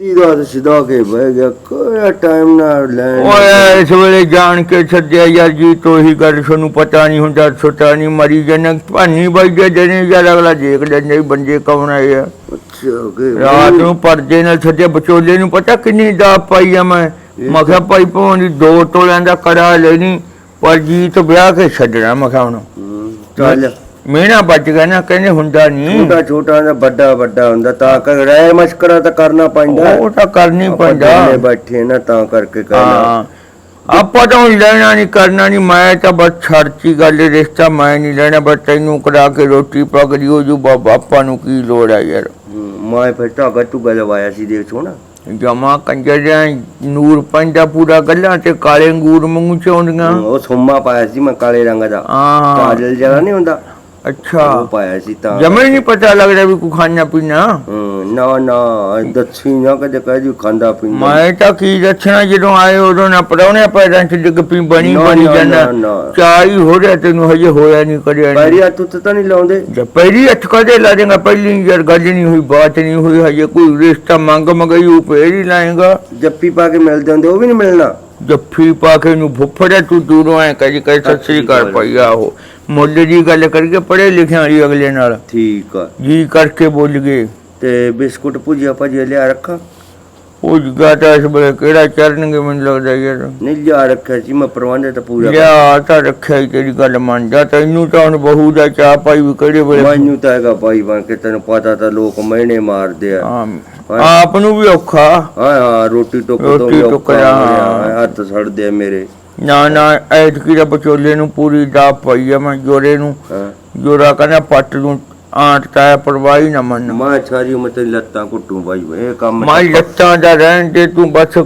ਦੀ ਰਾਤ ਸਿੱਧਾ ਕੇ ਬਹਿ ਗਿਆ ਕੋਈ ਟਾਈਮ ਨਾ ਲੈਣ ਓਏ ਇਸ ਵੇਲੇ ਜਾਣ ਕੇ ਛੱਡਿਆ ਯਾਰ ਜੀ ਤੋਹੀ ਗੱਲ ਤੁਹਾਨੂੰ ਪਤਾ ਨਹੀਂ ਹੁੰਦਾ ਛੋਟਾ ਨਹੀਂ ਮਰੀ ਜਨ ਭਾਨੀ ਬਾਈ ਦੇ ਜਨੇ ਯਾਰ ਅਗਲਾ ਦੇਖ ਲੈਂਦੇ ਬੰਦੇ ਕੌਣ ਆਏ ਆ। ਅੱਛਾ ਕਿ ਰਾਤ ਨੂੰ ਪਰਦੇ ਨਾਲ ਛੱਡਿਆ ਵਿਚੋਲੇ ਨੂੰ ਪਤਾ ਕਿੰਨੀ ਦਾ ਪਾਈ ਆ ਮੈਂ? ਮੈਂ ਕਿਹਾ ਭਾਈ ਭੋਣੀ ਦੋ ਤੋਲਿਆਂ ਦਾ ਕੜਾ ਲੈਣੀ ਪਰ ਜੀਤ ਵਿਆਹ ਕੇ ਛੱਡਣਾ ਮੈਂ ਕਿਹਾ ਉਹਨੂੰ ਹੂੰ, ਚੱਲ। ਮੀਣਾ ਵੱਜ ਗਿਆ ਨਾ ਕਹਿੰਦੇ ਹੁੰਦਾ ਨਹੀਂ ਛੋਟਾ ਛੋਟਾ ਦਾ ਵੱਡਾ ਵੱਡਾ ਹੁੰਦਾ ਤਾਂ ਕਰ ਰਾਇ ਮਸ਼ਕਰਾ ਤਾਂ ਕਰਨਾ ਪੈਂਦਾ। ਉਹ ਤਾਂ ਕਰਨੀ ਪੈਂਦਾ। ਦੋਨੇ ਬੈਠੇ ਨਾ ਤਾਂ ਕਰਕੇ ਹਾਂ। ਆਪਾਂ ਤਾਂ ਲੈਣਾ ਨਹੀਂ ਕਰਨਾ ਨਹੀਂ ਮੈਂ ਤਾਂ ਬਸ ਛੜਚੀ ਗੱਲ ਰਿਸ਼ਤਾ ਮੈਂ ਨਹੀਂ ਲੈਣਾ ਬਸ ਤੈਨੂੰ ਕਰਾ ਕੇ ਰੋਟੀ ਪਕੜੀ ਹੋ ਜੂ ਬਾਬਾ ਆਪਾਂ ਨੂੰ ਕੀ ਲੋੜ ਆ ਯਾਰ। ਮੈਂ ਫਿਰ ਧਾਗਾ ਧੁਗਾ ਲਵਾਇਆ ਸੀ ਦੇਖ ਸੋਣਾ ਜਮਾ ਕੰਜਰਿਆਂ ਨੂਰ ਪੈਂਦਾ ਪੂਰਾ ਗੱਲਾਂ ਤੇ ਕਾਲੇ ਅੰਗੂਰ ਮੰਗੂ ਚਾਉਂਦੀਆਂ ਉਹ ਸੁੰਮਾ ਪਾਇਆ ਸੀ ਮੈਂ ਕਾਲੇ ਰੰਗ ਦਾ। ਹਾਂ। ਕਾਜਲ ਜਿਹੜਾ ਨਹੀਂ ਹੁੰਦਾ? ਅੱਛਾ। ਉਹ ਪਾਇਆ ਸੀ ਤਾਂ। ਜਮੇ ਨਹੀਂ ਪਤਾ ਲੱਗਦਾ ਵੀ ਕੋ ਖਾਣਾ ਪੀਣਾ। ਹੂੰ, ਨਾ ਨਾ ਦੱਸੀ ਨਾ ਕਦੇ ਕਹਿ ਜੀ ਖਾਂਦਾ ਪੀਂਦਾ। ਮੈਂ ਤਾਂ ਕੀ ਦੱਸਣਾ ਜਦੋਂ ਆਏ ਉਦੋਂ ਨਾ ਪੜਾਉਣੇ ਪੈਰਾਂ ਚ ਡਿੱਗ ਪੀ ਬਣੀ ਨਾ, ਬਣੀ ਨਾ, ਜਾਂਦਾ। ਨਾ। ਚਾਹ ਹੀ ਹੋ ਰਿਹਾ ਤੈਨੂੰ ਹਜੇ ਹੋਇਆ ਨਹੀਂ ਕਰਿਆ ਨਹੀਂ। ਪੈਰੀ ਹੱਥ ਉੱਤੇ ਤਾਂ ਨਹੀਂ ਲਾਉਂਦੇ? ਜੇ ਪਹਿਲੀ ਹੱਥ ਕਦੇ ਲਾ ਦੇਗਾ ਪਹਿਲੀ ਯਾਰ ਗੱਲ ਨਹੀਂ ਹੋਈ ਬਾਤ ਨਹੀਂ ਹੋਈ ਹਜੇ ਕੋਈ ਰਿਸ਼ਤਾ ਮੰਗ ਮਗਈ ਉਹ ਹੀ ਲਾਏਗਾ। ਜੱਫੀ ਪਾ ਕੇ ਮਿਲਦੇ ਹੁੰਦੇ ਉਹ ਵੀ ਨਹੀਂ ਮਿਲਣਾ। ਜੱਫੀ ਪਾ ਕੇ ਨੂੰ ਫੁੱਫੜਾ ਤੂੰ ਦੂਰੋਂ ਐ ਕਹੀ ਕਹੀ ਸਤਿ ਸ੍ਰੀ ਅਕਾਲ ਪਈਆ ਉਹ ਮੁੱਲ ਦੀ ਗੱਲ ਕਰਕੇ ਪੜੇ ਲਿਖਿਆ ਵਾਲੀ ਅਗਲੇ ਨਾਲ। ਠੀਕ ਆ। ਜੀ ਕਰਕੇ ਬੋਲ ਗਏ। ਤੇ ਬਿਸਕੁਟ ਭੁਜੀਆ ਭਾਜੀ ਲਿਆ ਰੱਖਾਂ? ਉਹ ਜਗਾ ਤਾਂ ਇਸ ਵੇਲੇ ਕਿਹੜਾ ਚਰਨਗੇ ਮੈਨੂੰ ਲੱਗਦਾ ਯਾਰ। ਨਹੀਂ ਲਿਆ ਰੱਖਿਆ ਸੀ ਮੈਂ ਪ੍ਰਬੰਧ ਤਾਂ ਪੂਰਾ ਲਿਆ ਤਾਂ ਰੱਖਿਆ ਤੇਰੀ ਗੱਲ ਮੰਨ ਜਾ ਤੈਨੂੰ ਤਾਂ ਹੁਣ ਬਹੂ ਦਾ ਚਾਹ ਪਾਈ ਵੀ ਕਿਹੜੇ ਵੇਲੇ ਮੈਨੂੰ ਤਾਂ ਹੈਗਾ ਭਾਈ ਬਣ ਕੇ ਤੈਨੂੰ ਪਤਾ ਤਾਂ ਲੋਕ ਮਹੀਨੇ ਮਾਰਦੇ ਆ। ਆਪ ਨੂੰ ਵੀ ਔਖਾ। ਹਾਂ ਹਾਂ ਰੋਟੀ ਟੁੱਕ ਤੋਂ ਵੀ ਔਖਾ ਹੱਥ ਸੜਦੇ ਆ ਮੇਰੇ। ਨਾ ਨਾ ਐਤਕੀ ਦਾ ਬਚੋਲੇ ਨੂੰ ਪੂਰੀ ਦਾ ਪਈ ਆ ਮੈਂ ਜੋਰੇ ਨੂੰ। ਹਾਂ। ਜੋਰਾ ਕਹਿੰਦਾ ਪੱਟ ਨੂੰ ਆਂਟ ਤਾ ਪਰਵਾਹੀ ਨਾ ਮੰਨ। ਮੈਂ ਸਾਰੀ ਉਮਰ ਲੱਤਾਂ ਘੁੱਟੂ ਭਾਈ ਇਹ ਕੰਮ ਮੈਂ ਲੱਤਾਂ ਦਾ ਰਹਿਣ ਦੇ ਤੂੰ ਬਸ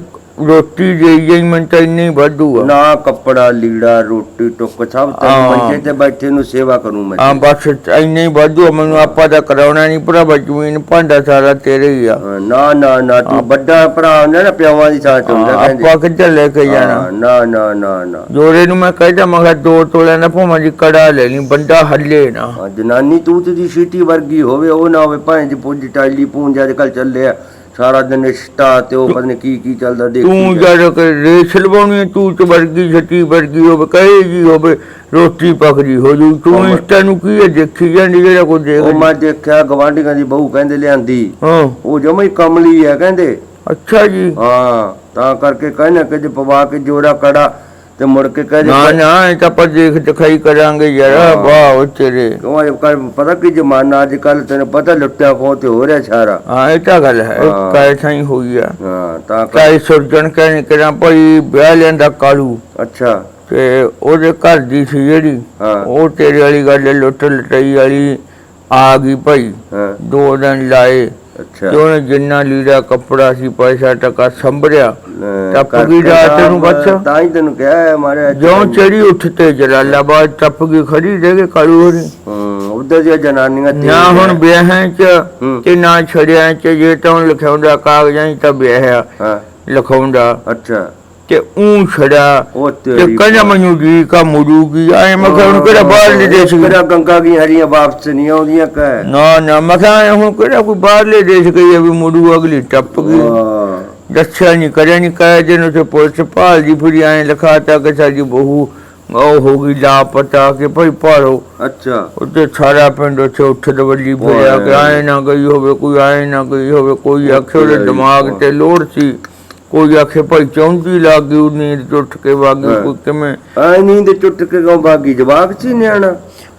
ਰੋਟੀ ਦੇ ਜਾਈ ਮੈਂ ਤਾਂ ਇੰਨੀ ਵਾਧੂ ਆ। ਨਾ ਕੱਪੜਾ ਲੀੜਾ ਰੋਟੀ ਟੁੱਕ ਸਭ ਤੇ ਹਾਂ। ਮੰਜੇ ਤੇ ਬੈਠੇ ਨੂੰ ਸੇਵਾ ਕਰੂੰ ਮੈਂ। ਆ ਬਸ ਇੰਨੀ ਵਾਧੂ ਆ, ਮੈਨੂੰ ਆਪਾਂ ਦਾ ਕਰਾਉਣਾ ਨਹੀਂ ਪੂਰਾ ਜ਼ਮੀਨ ਭਾਂਡਾ ਸਾਰਾ ਤੇਰੇ ਹੀ ਆ। ਹਾਂ, ਨਾ ਨਾ ਨਾ ਤੂੰ ਵੱਡਾ ਭਰਾ ਹੁੰਦਾ ਨਾ ਪਿਆਵਾਂ ਦੀ ਸਾਥ ਹੁੰਦਾ ਕਹਿੰਦੇ। ਆਪਾਂ ਕਿੱਧਰ ਲੈ ਕੇ ਜਾਣਾ? ਹਾਂ, ਨਾ ਨਾ ਨਾ ਨਾ। ਜੋਰੇ ਨੂੰ ਮੈਂ ਕਹਿੰਦਾ ਮੈਂ ਕਿਹਾ ਦੋ ਤੋਲਿਆਂ ਦਾ ਭੋਮਾ ਦੀ ਕੜਾ ਲੈ ਲਈ ਬੰਦਾ ਹੱਲੇ ਨਾ। ਹਾਂ, ਜਨਾਨੀ ਤੂਤ ਦੀ ਸੀਟੀ ਵਰਗੀ ਹੋਵੇ ਉਹ ਨਾ ਹੋਵੇ ਭਾਂ ਦੀ ਪੁੰਜ ਟਾਈਲੀ ਪੂੰਜ ਅੱਜ ਕੱਲ ਚੱਲਿਆ ਸਾਰਾ ਦਿਨ ਇਸ਼ਟਾ ਤੇ ਉਹ ਪਤਾ ਨਹੀਂ ਕੀ ਕੀ ਚੱਲਦਾ ਦੇਖੀ ਤੂੰ। ਜਦ ਕਿ ਰੇਸ ਲਵਾਉਣੀ ਤੂੰ ਤੇ ਵਰਗੀ ਛੱਟੀ ਵਰਗੀ ਹੋਵੇ ਕਹੇ ਜੀ ਹੋਵੇ ਰੋਟੀ ਪਕੜੀ ਹੋ ਜੂ। ਤੂੰ ਹਾਂ। ਇੰਸਟਾ ਨੂੰ ਕੀ ਹੈ ਦੇਖੀ ਜਾਂਦੀ ਜਿਹੜਾ ਕੋਈ ਦੇਖ ਉਹ ਮੈਂ ਦੇਖਿਆ ਗਵਾਂਢੀਆਂ ਦੀ ਬਹੂ ਕਹਿੰਦੇ ਲਿਆਂਦੀ। ਹਾਂ। ਉਹ ਜਮਾ ਹੀ ਕਮਲੀ ਹੈ ਕਹਿੰਦੇ। ਅੱਛਾ ਜੀ। ਹਾਂ ਤਾਂ ਕਰਕੇ ਕਹਿੰਦੇ ਕਿ ਜੇ ਪਵਾ ਕੇ ਜੋੜਾ ਕੜਾ ਤੇ ਮੁੜ ਕੇ ਕਹਿੰਦੇ ਨਾ ਨਾ ਇਹ ਤਾਂ ਆਪਾਂ ਦੇਖ ਦਿਖਾਈ ਕਰਾਂਗੇ ਯਾਰ ਹਾਂ। ਵਾਹ ਉਹ ਤੇਰੇ। ਕਿਉਂ ਅੱਜ ਕੱਲ ਪਤਾ ਕੀ ਜ਼ਮਾਨਾ ਅੱਜ ਕੱਲ ਤੈਨੂੰ ਪਤਾ ਲੁੱਟਿਆ ਖੋਹ ਤੇ ਹੋ ਰਿਹਾ ਸਾਰਾ। ਹਾਂ ਇਹ ਤਾਂ ਗੱਲ ਹੈ ਹਾਂ। ਕਾਇ ਥਾਈ ਹੋਈ ਆ। ਹਾਂ ਤਾਂ ਕਾਇ ਸੁਰਜਣ ਕਹਿੰਦੇ ਕਿਰਾਂ ਭਾਈ ਵਿਆਹ ਲੈਂਦਾ ਕਾਲੂ। ਅੱਛਾ। ਤੇ ਉਹਦੇ ਘਰ ਦੀ ਸੀ ਜਿਹੜੀ ਹਾਂ। ਉਹ ਤੇਰੇ ਵਾਲੀ ਗੱਲ ਲੁੱਟ ਲਟਾਈ ਵਾਲੀ ਆ ਗਈ ਭਾਈ। ਹਾਂ। ਦੋ ਦਿਨ ਲਾਏ ਅੱਛਾ। ਤੇ ਉਹਨੇ ਜਿੰਨਾ ਲੀੜਾ ਕੱਪੜਾ ਸੀ ਪੈਸਾ ਟਕਾ ਸੰਭਰਿਆ ਟੱਪ ਗਈ ਰਾਤ ਨੂੰ ਬੱਚਾ? ਤਾਂ ਹੀ ਤੈਨੂੰ ਕਿਹਾ ਹੈ ਮਾਰੇ ਜਿਉਂ ਚੜੀ ਉੱਠਤੇ ਜਲਾਲਾਬਾਦ ਟੱਪ ਗਈ ਖੜੀ ਦੇ ਕੇ ਕਾਲੂ ਹੋਰੀ। ਉਧਰ ਦੀਆਂ ਜਨਾਨੀਆਂ ਨਾ ਹੁਣ। ਵਿਆਹਾਂ ਚ। ਤੇ ਨਾ ਛੜਿਆਂ ਚ ਜੇ ਤਾਂ ਹੁਣ ਲਿਖਾਉਂਦਾ ਕਾਗਜ਼ਾਂ 'ਚ ਤਾਂ ਵਿਆਹਿਆ। ਹਾਂ। ਲਿਖਾਉਂਦਾ। ਅੱਛਾ। ਤੇ ਉਂ ਛੜਾ ਉਹ ਤੇ ਤੇਰੀ ਕਹਿੰਦਾ ਮੈਨੂੰ ਜੀ ਕਾ ਮੁੜੂਗੀ ਆਏ ਮੈਂ ਕਿਹਾ ਹੁਣ ਕਿਹੜਾ ਬਾਹਰਲੇ ਦੇਸ਼ ਗਈ? ਕਿਹੜਾ ਗੰਗਾ ਕੀ ਹਰੀਆਂ ਵਾਪਸ ਨਹੀਂ ਆਉਂਦੀਆਂ ਕਹਿ ਨਾ ਨਾ ਮੈਂ ਕਿਹਾ ਹੁਣ ਕਿਹੜਾ ਕੋਈ ਬਾਹਰਲੇ ਦੇਸ਼ ਗਈ ਵੀ ਮੁੜੂ ਅਗਲੀ ਟੱਪ ਗਈ। ਦੱਸਿਆ ਨਹੀਂ ਕਰਿਆ ਨਹੀਂ ਕਹੇ ਜਿਹਨੂੰ ਤੇ ਪੁਲਿਸ ਭਾਲ ਦੀ ਫਿਰ ਐਂ ਲਿਖਾਤਾ ਕਿ ਸਾਡੀ ਬਹੂ ਉਹ ਹੋ ਗਈ ਲਾਪਤਾ ਕਿ ਭਾਈ ਭਾਲੋ। ਅੱਛਾ। ਉੱਤੇ ਸਾਰਾ ਪਿੰਡ ਉੱਥੇ ਉੱਠ ਦਵੱਲੀ ਫਿਰਿਆ ਕਿ ਆਏ ਨਾ ਗਈ ਹੋਵੇ ਕੋਈ ਆਏ ਨਾ ਗਈ ਹੋਵੇ ਕੋਈ ਆਖੇ ਉਹਦੇ ਦਿਮਾਗ। ਤੇ ਲੋੜ ਸੀ। ਕੋਈ ਆਖੇ ਭਾਈ ਚੌਂਕੀ ਲੱਗ ਉਹ ਨੀਂਦ ਉੱਠ ਕੇ ਵਾਗੀ। ਕੋਈ ਕਿਵੇਂ? ਆ ਨੀਂਦ ਟੁੱਟ ਕੇ ਗਾਂ ਬਾਗੀ ਜਵਾਕ ਸੀ ਨਿਆਣਾ।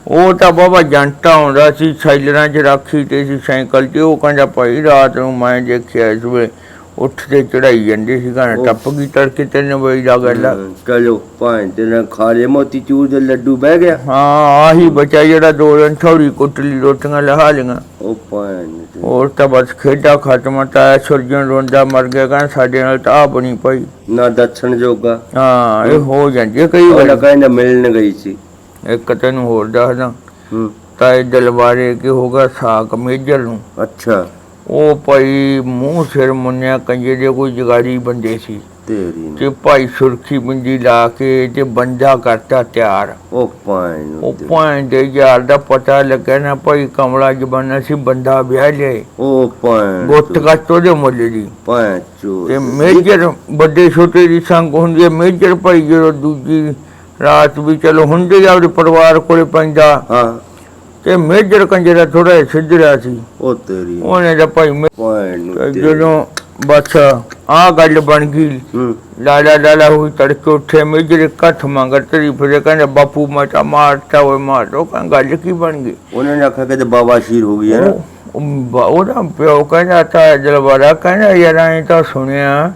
ਉਹ ਤਾਂ ਬਾਬਾ ਜੰਟਾ ਆਉਂਦਾ ਸੀ ਸਾਈਲਰਾਂ 'ਚ ਰੱਖੀ ਤੇ ਸੀ ਸਾਈਕਲ ਤੇ ਉਹ ਕਹਿੰਦਾ ਭਾਈ ਰਾਤ ਨੂੰ ਮੈਂ ਦੇਖਿਆ ਇਸ ਵੇਲੇ ਉੱਠ ਕੇ ਚੜਾਈ ਜਾਂਦੀ ਸੀ ਗਾਣਾ। ਟੱਪ ਗਈ ਤੜਕੇ ਤਿੰਨ ਵਜੇ ਦਾ ਗੱਲ ਆ। ਚਲੋ ਭਾਂ ਤੇ ਨਾ ਖਾਲੇ ਮੋਤੀ ਚੂਰ ਦੇ ਲੱਡੂ ਬਹਿ ਗਿਆ। ਹਾਂ ਆਹੀ ਬਚਾ ਜਿਹੜਾ ਦੋ ਦਿਨ ਥੋੜੀ ਕੁੱਟਲੀ ਰੋਟੀਆਂ ਲਹਾ ਲਈਆਂ। ਉਹ ਭਾਂ ਹੋਰ ਤਾਂ ਬਸ ਖੇਡਾ ਖਤਮ ਤਾਂ ਸੁਰਜਣ ਰੋਂਦਾ ਮਰ ਗਿਆ ਕਹਿੰਦਾ ਸਾਡੇ ਨਾਲ ਤਾਂ ਆ ਬਣੀ ਪਈ। ਨਾ ਦੱਸਣ ਜੋਗਾ। ਹਾਂ ਇਹ ਹੋ। ਜਾਂਦੀ ਕਈ ਵਾਰ। ਕਹਿੰਦਾ ਮਿਲਣ ਗਈ ਸੀ। ਇੱਕ ਤੈਨੂੰ ਹੋਰ ਦੱਸਦਾ। ਹੂੰ। ਤਾਂ ਇਹ ਦਲਵਾਰੇ ਕੀ ਹੋਗਾ ਸਾਕ ਮੇਜਰ ਨੂੰ। ਅੱਛਾ। ਉਹ ਭਾਈ ਮੂੰਹ ਸਿਰ ਮੁੰਨਿਆ ਕੰਜੇ ਦੇ ਕੋਈ ਜਗਾੜੀ ਬੰਦੇ ਸੀ। ਤੇਰੀ। ਤੇ ਭਾਈ ਸੁਰਖੀ ਬਿੰਦੀ ਲਾ ਕੇ ਤੇ ਬੰਦਾ ਕਰਤਾ ਤਿਆਰ। ਉਹ ਪਾਣੀ ਉਹ ਦੇ ਯਾਰ ਦਾ ਪਤਾ ਲੱਗਿਆ ਨਾ ਭਾਈ ਕਮਲਾ ਜਬਾਨਾ ਸੀ ਬੰਦਾ ਵਿਆਹ ਲਿਆ। ਉਹ ਪਾਣੀ ਗੁੱਟ ਕੱਟ ਉਹਦੇ ਮੁੱਲ ਦੀ। ਪਾਣੀ ਤੇ ਮੇਜਰ ਵੱਡੇ ਛੋਟੇ ਦੀ ਸੰਗ ਹੁੰਦੀ ਹੈ ਮੇਜਰ ਭਾਈ ਜਦੋਂ ਦੂਜੀ ਰਾਤ ਵੀ ਚਲੋ ਹੁੰਦੇ ਆ ਉਹਦੇ ਪਰਿਵਾਰ ਕੋਲੇ ਪੈਂਦਾ। ਹਾਂ। ਤੇ ਮੇਜਰ ਕੰਜਰਾ ਥੋੜਾ ਸਿੱਧਰਾ ਸੀ ਉਹ ਤੇਰੀ। ਉਹਨੇ ਤਾਂ ਭਾਈ ਮੇ-। ਜਦੋਂ ਬਸ ਆ ਗੱਲ ਬਣ ਗਈ ਲਾਲਾ ਲਾਲਾ ਹੋਈ ਤੜਕੇ ਉੱਠੇ ਮੇਜਰ ਇਕੱਠ ਮੰਗਰ ਤਰੀ ਫਿਰੇ ਕਹਿੰਦੇ ਬਾਪੂ ਮੈਂ ਤਾਂ ਮਾਰਤਾ ਹੋਏ ਮਾਰੋ ਕਹਿੰਦਾ ਗੱਲ ਕੀ ਬਣ ਗਈ ਉਹਨਾਂ ਨੇ ਆਖਿਆ ਕਿ ਬਾਬਾ ਸ਼ੀਰ ਹੋ ਗਈ ਹੈ ਨਾ ਉਹਦਾ ਪਿਓ ਕਹਿੰਦਾ ਤਾਂ ਜਲਵਾਰਾ ਕਹਿੰਦਾ ਯਾਰ ਐਂ ਤਾਂ ਸੁਣਿਆ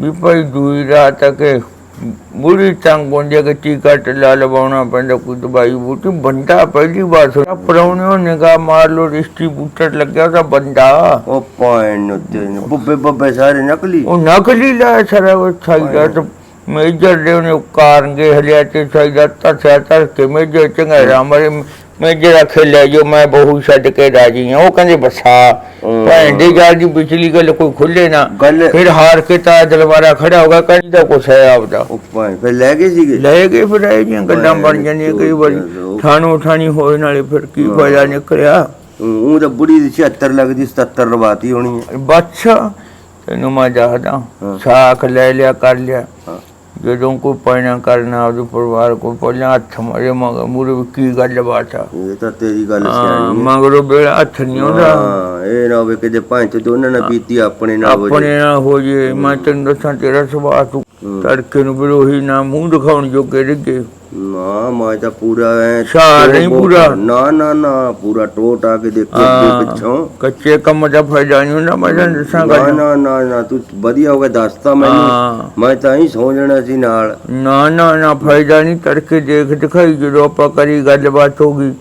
ਵੀ ਭਾਈ ਦੂਈ ਰਾਤ ਤੱਕ ਬੁੜੀ ਤੰਗ ਹੁੰਦੀ ਕਿ ਟੀਕਾ ਟੱਲਾ ਲਵਾਉਣਾ ਪੈਂਦਾ ਕੋਈ ਦਵਾਈ ਬੂਟੀ ਬੰਦਾ ਪਹਿਲੀ ਵਾਰ ਸੁਣਿਆ ਪਰੌਣੇ ਉਹ ਨਿਗਾਹ ਮਾਰ ਲੋ ਡਿਸਟ੍ਰੀਬਿਊਟਰ ਲੱਗਿਆ ਉਹਦਾ ਬੰਦਾ ਉਹ ਨੂੰ ਤੇਰੀ ਨੂੰ। ਬੁੱਬੇ ਬੱਬੇ ਸਾਰੇ ਨਕਲੀ ਉਹ ਨਕਲੀ ਲੈ ਸਾਰਾ ਉਹ ਛਾਈਦਾ ਤੇ ਮੇਜਰ ਦੇ ਉਹਨੇ ਕਾਰਨਗੇ ਹਲਿਆ ਤੇ ਛਾਈਦਾ ਤਸਿਆ ਤਰ ਕੇ ਮੇਜਰ ਚੰਗਾ ਮਰੇ ਮੇਜਰ ਆਖੇ ਲੈ ਜੋ ਮੈਂ ਬਹੂ ਛੱਡ ਕੇ ਰਾਜੀ ਹਾਂ। ਉਹ ਕਹਿੰਦੇ ਬਸਾ। ਭੈਣ ਦੀ ਗੱਲ ਦੀ ਵਿਚਲੀ ਗੱਲ ਕੋਈ ਖੁੱਲੇ ਨਾ। ਗੱਲ ਫਿਰ ਹਾਰ ਕੇ ਤਾਂ ਦਲਵਾਰਾ ਖੜਾ ਹੋਗਾ ਕਹਿੰਦੀ ਕੁਛ ਹੈ ਆਪਦਾ। ਉਹ ਫਿਰ ਲੈ ਗਏ ਸੀਗੇ? ਲੈ ਗਏ ਫਿਰ ਇਹ ਜੀਆਂ ਗੱਲਾਂ ਬਣ ਜਾਂਦੀਆਂ ਕਈ ਵਾਰੀ। ਠਾਣੋ ਠਾਣੀ ਹੋਏ ਨਾਲੇ ਫਿਰ ਕੀ। ਫਾਇਦਾ ਨਿਕਲਿਆ? ਉਹ ਤਾਂ ਬੁੜੀ ਦੀ 76 ਲੱਗਦੀ 77 ਰਵਾਤੀ ਹੋਣੀ ਹੈ। ਬੱਚਾ ਤੈਨੂੰ ਮੈਂ ਦੱਸਦਾ। ਹਾਂ। ਸਾਖ ਲੈ ਲਿਆ ਕਰ ਲਿਆ। ਹਾਂ। ਜਦੋਂ ਕੋਈ ਪੈਣਾ ਕਰਨਾ ਉਹਦੇ ਪਰਿਵਾਰ ਕੋ ਪਹਿਲਾਂ ਹੱਥ ਮਾਰੇ ਮਗਰ ਮੂਰੇ ਕੀ ਗੱਲ ਬਾਤ ਆ? ਇਹ ਤਾਂ ਤੇਰੀ ਗੱਲ ਸਿਆਣੀ ਹੈ। ਮਗਰੋਂ ਬੇੜਾ ਹੱਥ ਨਹੀਂ ਆਉਂਦਾ। ਹਾਂ ਇਹ ਨਾ ਹੋਵੇ ਕਿ ਜੇ ਪੰਜ ਤੇ ਉਹਨਾਂ ਨਾਲ ਬੀਤੀ ਆਪਣੇ ਨਾਲ ਹੋ ਆਪਣੇ ਨਾਲ ਹੋ ਜੇ। ਮੈਂ ਤੈਨੂੰ ਦੱਸਾਂ ਤੇਰਾ ਸੁਭਾਅ ਤੂੰ। ਤੜਕੇ ਨੂੰ ਫਿਰ ਉਹੀ ਨਾ ਮੂੰਹ ਦਿਖਾਉਣ ਜੋਗੇ ਰਿੱਗੇ ਨਾ ਮੈਂ ਤਾਂ ਪੂਰਾ ਐ ਸ਼ਾਹ ਨਹੀਂ ਪੂਰਾ। ਨਾ ਨਾ ਨਾ ਪੂਰਾ ਟੋਟ ਆ ਕੇ ਦੇਖੋ। ਅੱਗੇ ਪਿੱਛੋਂ। ਕੱਚੇ ਕੰਮ ਦਾ ਫਾਇਦਾ ਨਹੀਂ ਹੁੰਦਾ ਮੈਂ ਤੈਨੂੰ ਦੱਸਾਂ ਨਾ ਨਾ ਨਾ ਨਾ ਤੂੰ ਵਧੀਆ ਹੋ ਗਿਆ ਦੱਸਤਾ ਮੈਨੂੰ। ਮੈਂ ਤਾਂ ਹੀ ਸੌ ਜਾਣਾ ਸੀ ਨਾਲ। ਨਾ ਨਾ ਨਾ ਫਾਇਦਾ ਨਹੀਂ ਤੜਕੇ ਦੇਖ ਦਿਖਾਈ ਜਦੋਂ ਆਪਾਂ ਕਰੀ ਗੱਲਬਾਤ ਹੋ ਗਈ।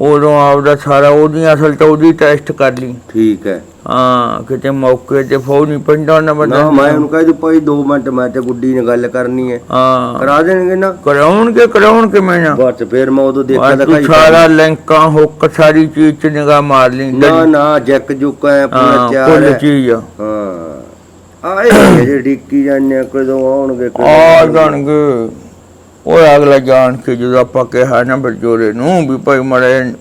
ਉਦੋਂ ਆਪਦਾ ਸਾਰਾ ਉਹਦੀ ਅਸਲ ਤਾਂ ਉਹਦੀ ਟੈਸਟ ਕਰ ਲਈ। ਠੀਕ ਹੈ। ਹਾਂ ਕਿਤੇ ਮੌਕੇ ਤੇ ਫੋਨ ਨਹੀਂ ਪੈਂਦਾ ਨਾ ਨਾ। ਮੈਂ ਉਹਨੂੰ ਕਹਿ ਦੂ ਭਾਈ 2 ਮਿੰਟ ਮੈਂ ਤੇ ਗੁੱਡੀ ਨਾਲ ਗੱਲ ਕਰਨੀ ਹੈ। ਹਾਂ। ਕਰਾ ਦੇਣਗੇ ਨਾ? ਕਰਾਉਣਗੇ ਕਰਾਉਣਗੇ ਮੈਂ ਨਾ। ਬਸ ਫਿਰ ਮੈਂ ਉਦੋਂ ਦੇਖਿਆ ਦਿਖਾਈ ਸਾਰਾ ਲਿੰਕਾਂ ਹੁੱਕ ਸਾਰੀ ਚੀਜ਼ ਚ ਨਿਗਾਹ ਮਾਰ ਲਈ ਨਾ ਨਾ ਜੈਕ ਜੁਕ ਹੈ ਪੂਰਾ ਚਾਰ ਕੁੱਲ ਚੀਜ਼ ਹਾਂ। ਆਏ ਜੇ ਡਿੱਕੀ ਜਾਂਦੇ ਕਦੋਂ ਆਉਣਗੇ ਆ। ਜਾਣਗੇ। ਉਹ ਅਗਲਾ ਜਾਣ ਕੇ ਜਦੋਂ ਆਪਾਂ ਕਿਹਾ ਨਾ ਬਜੋਰੇ ਨੂੰ ਵੀ ਭਾਈ ਮੜੇ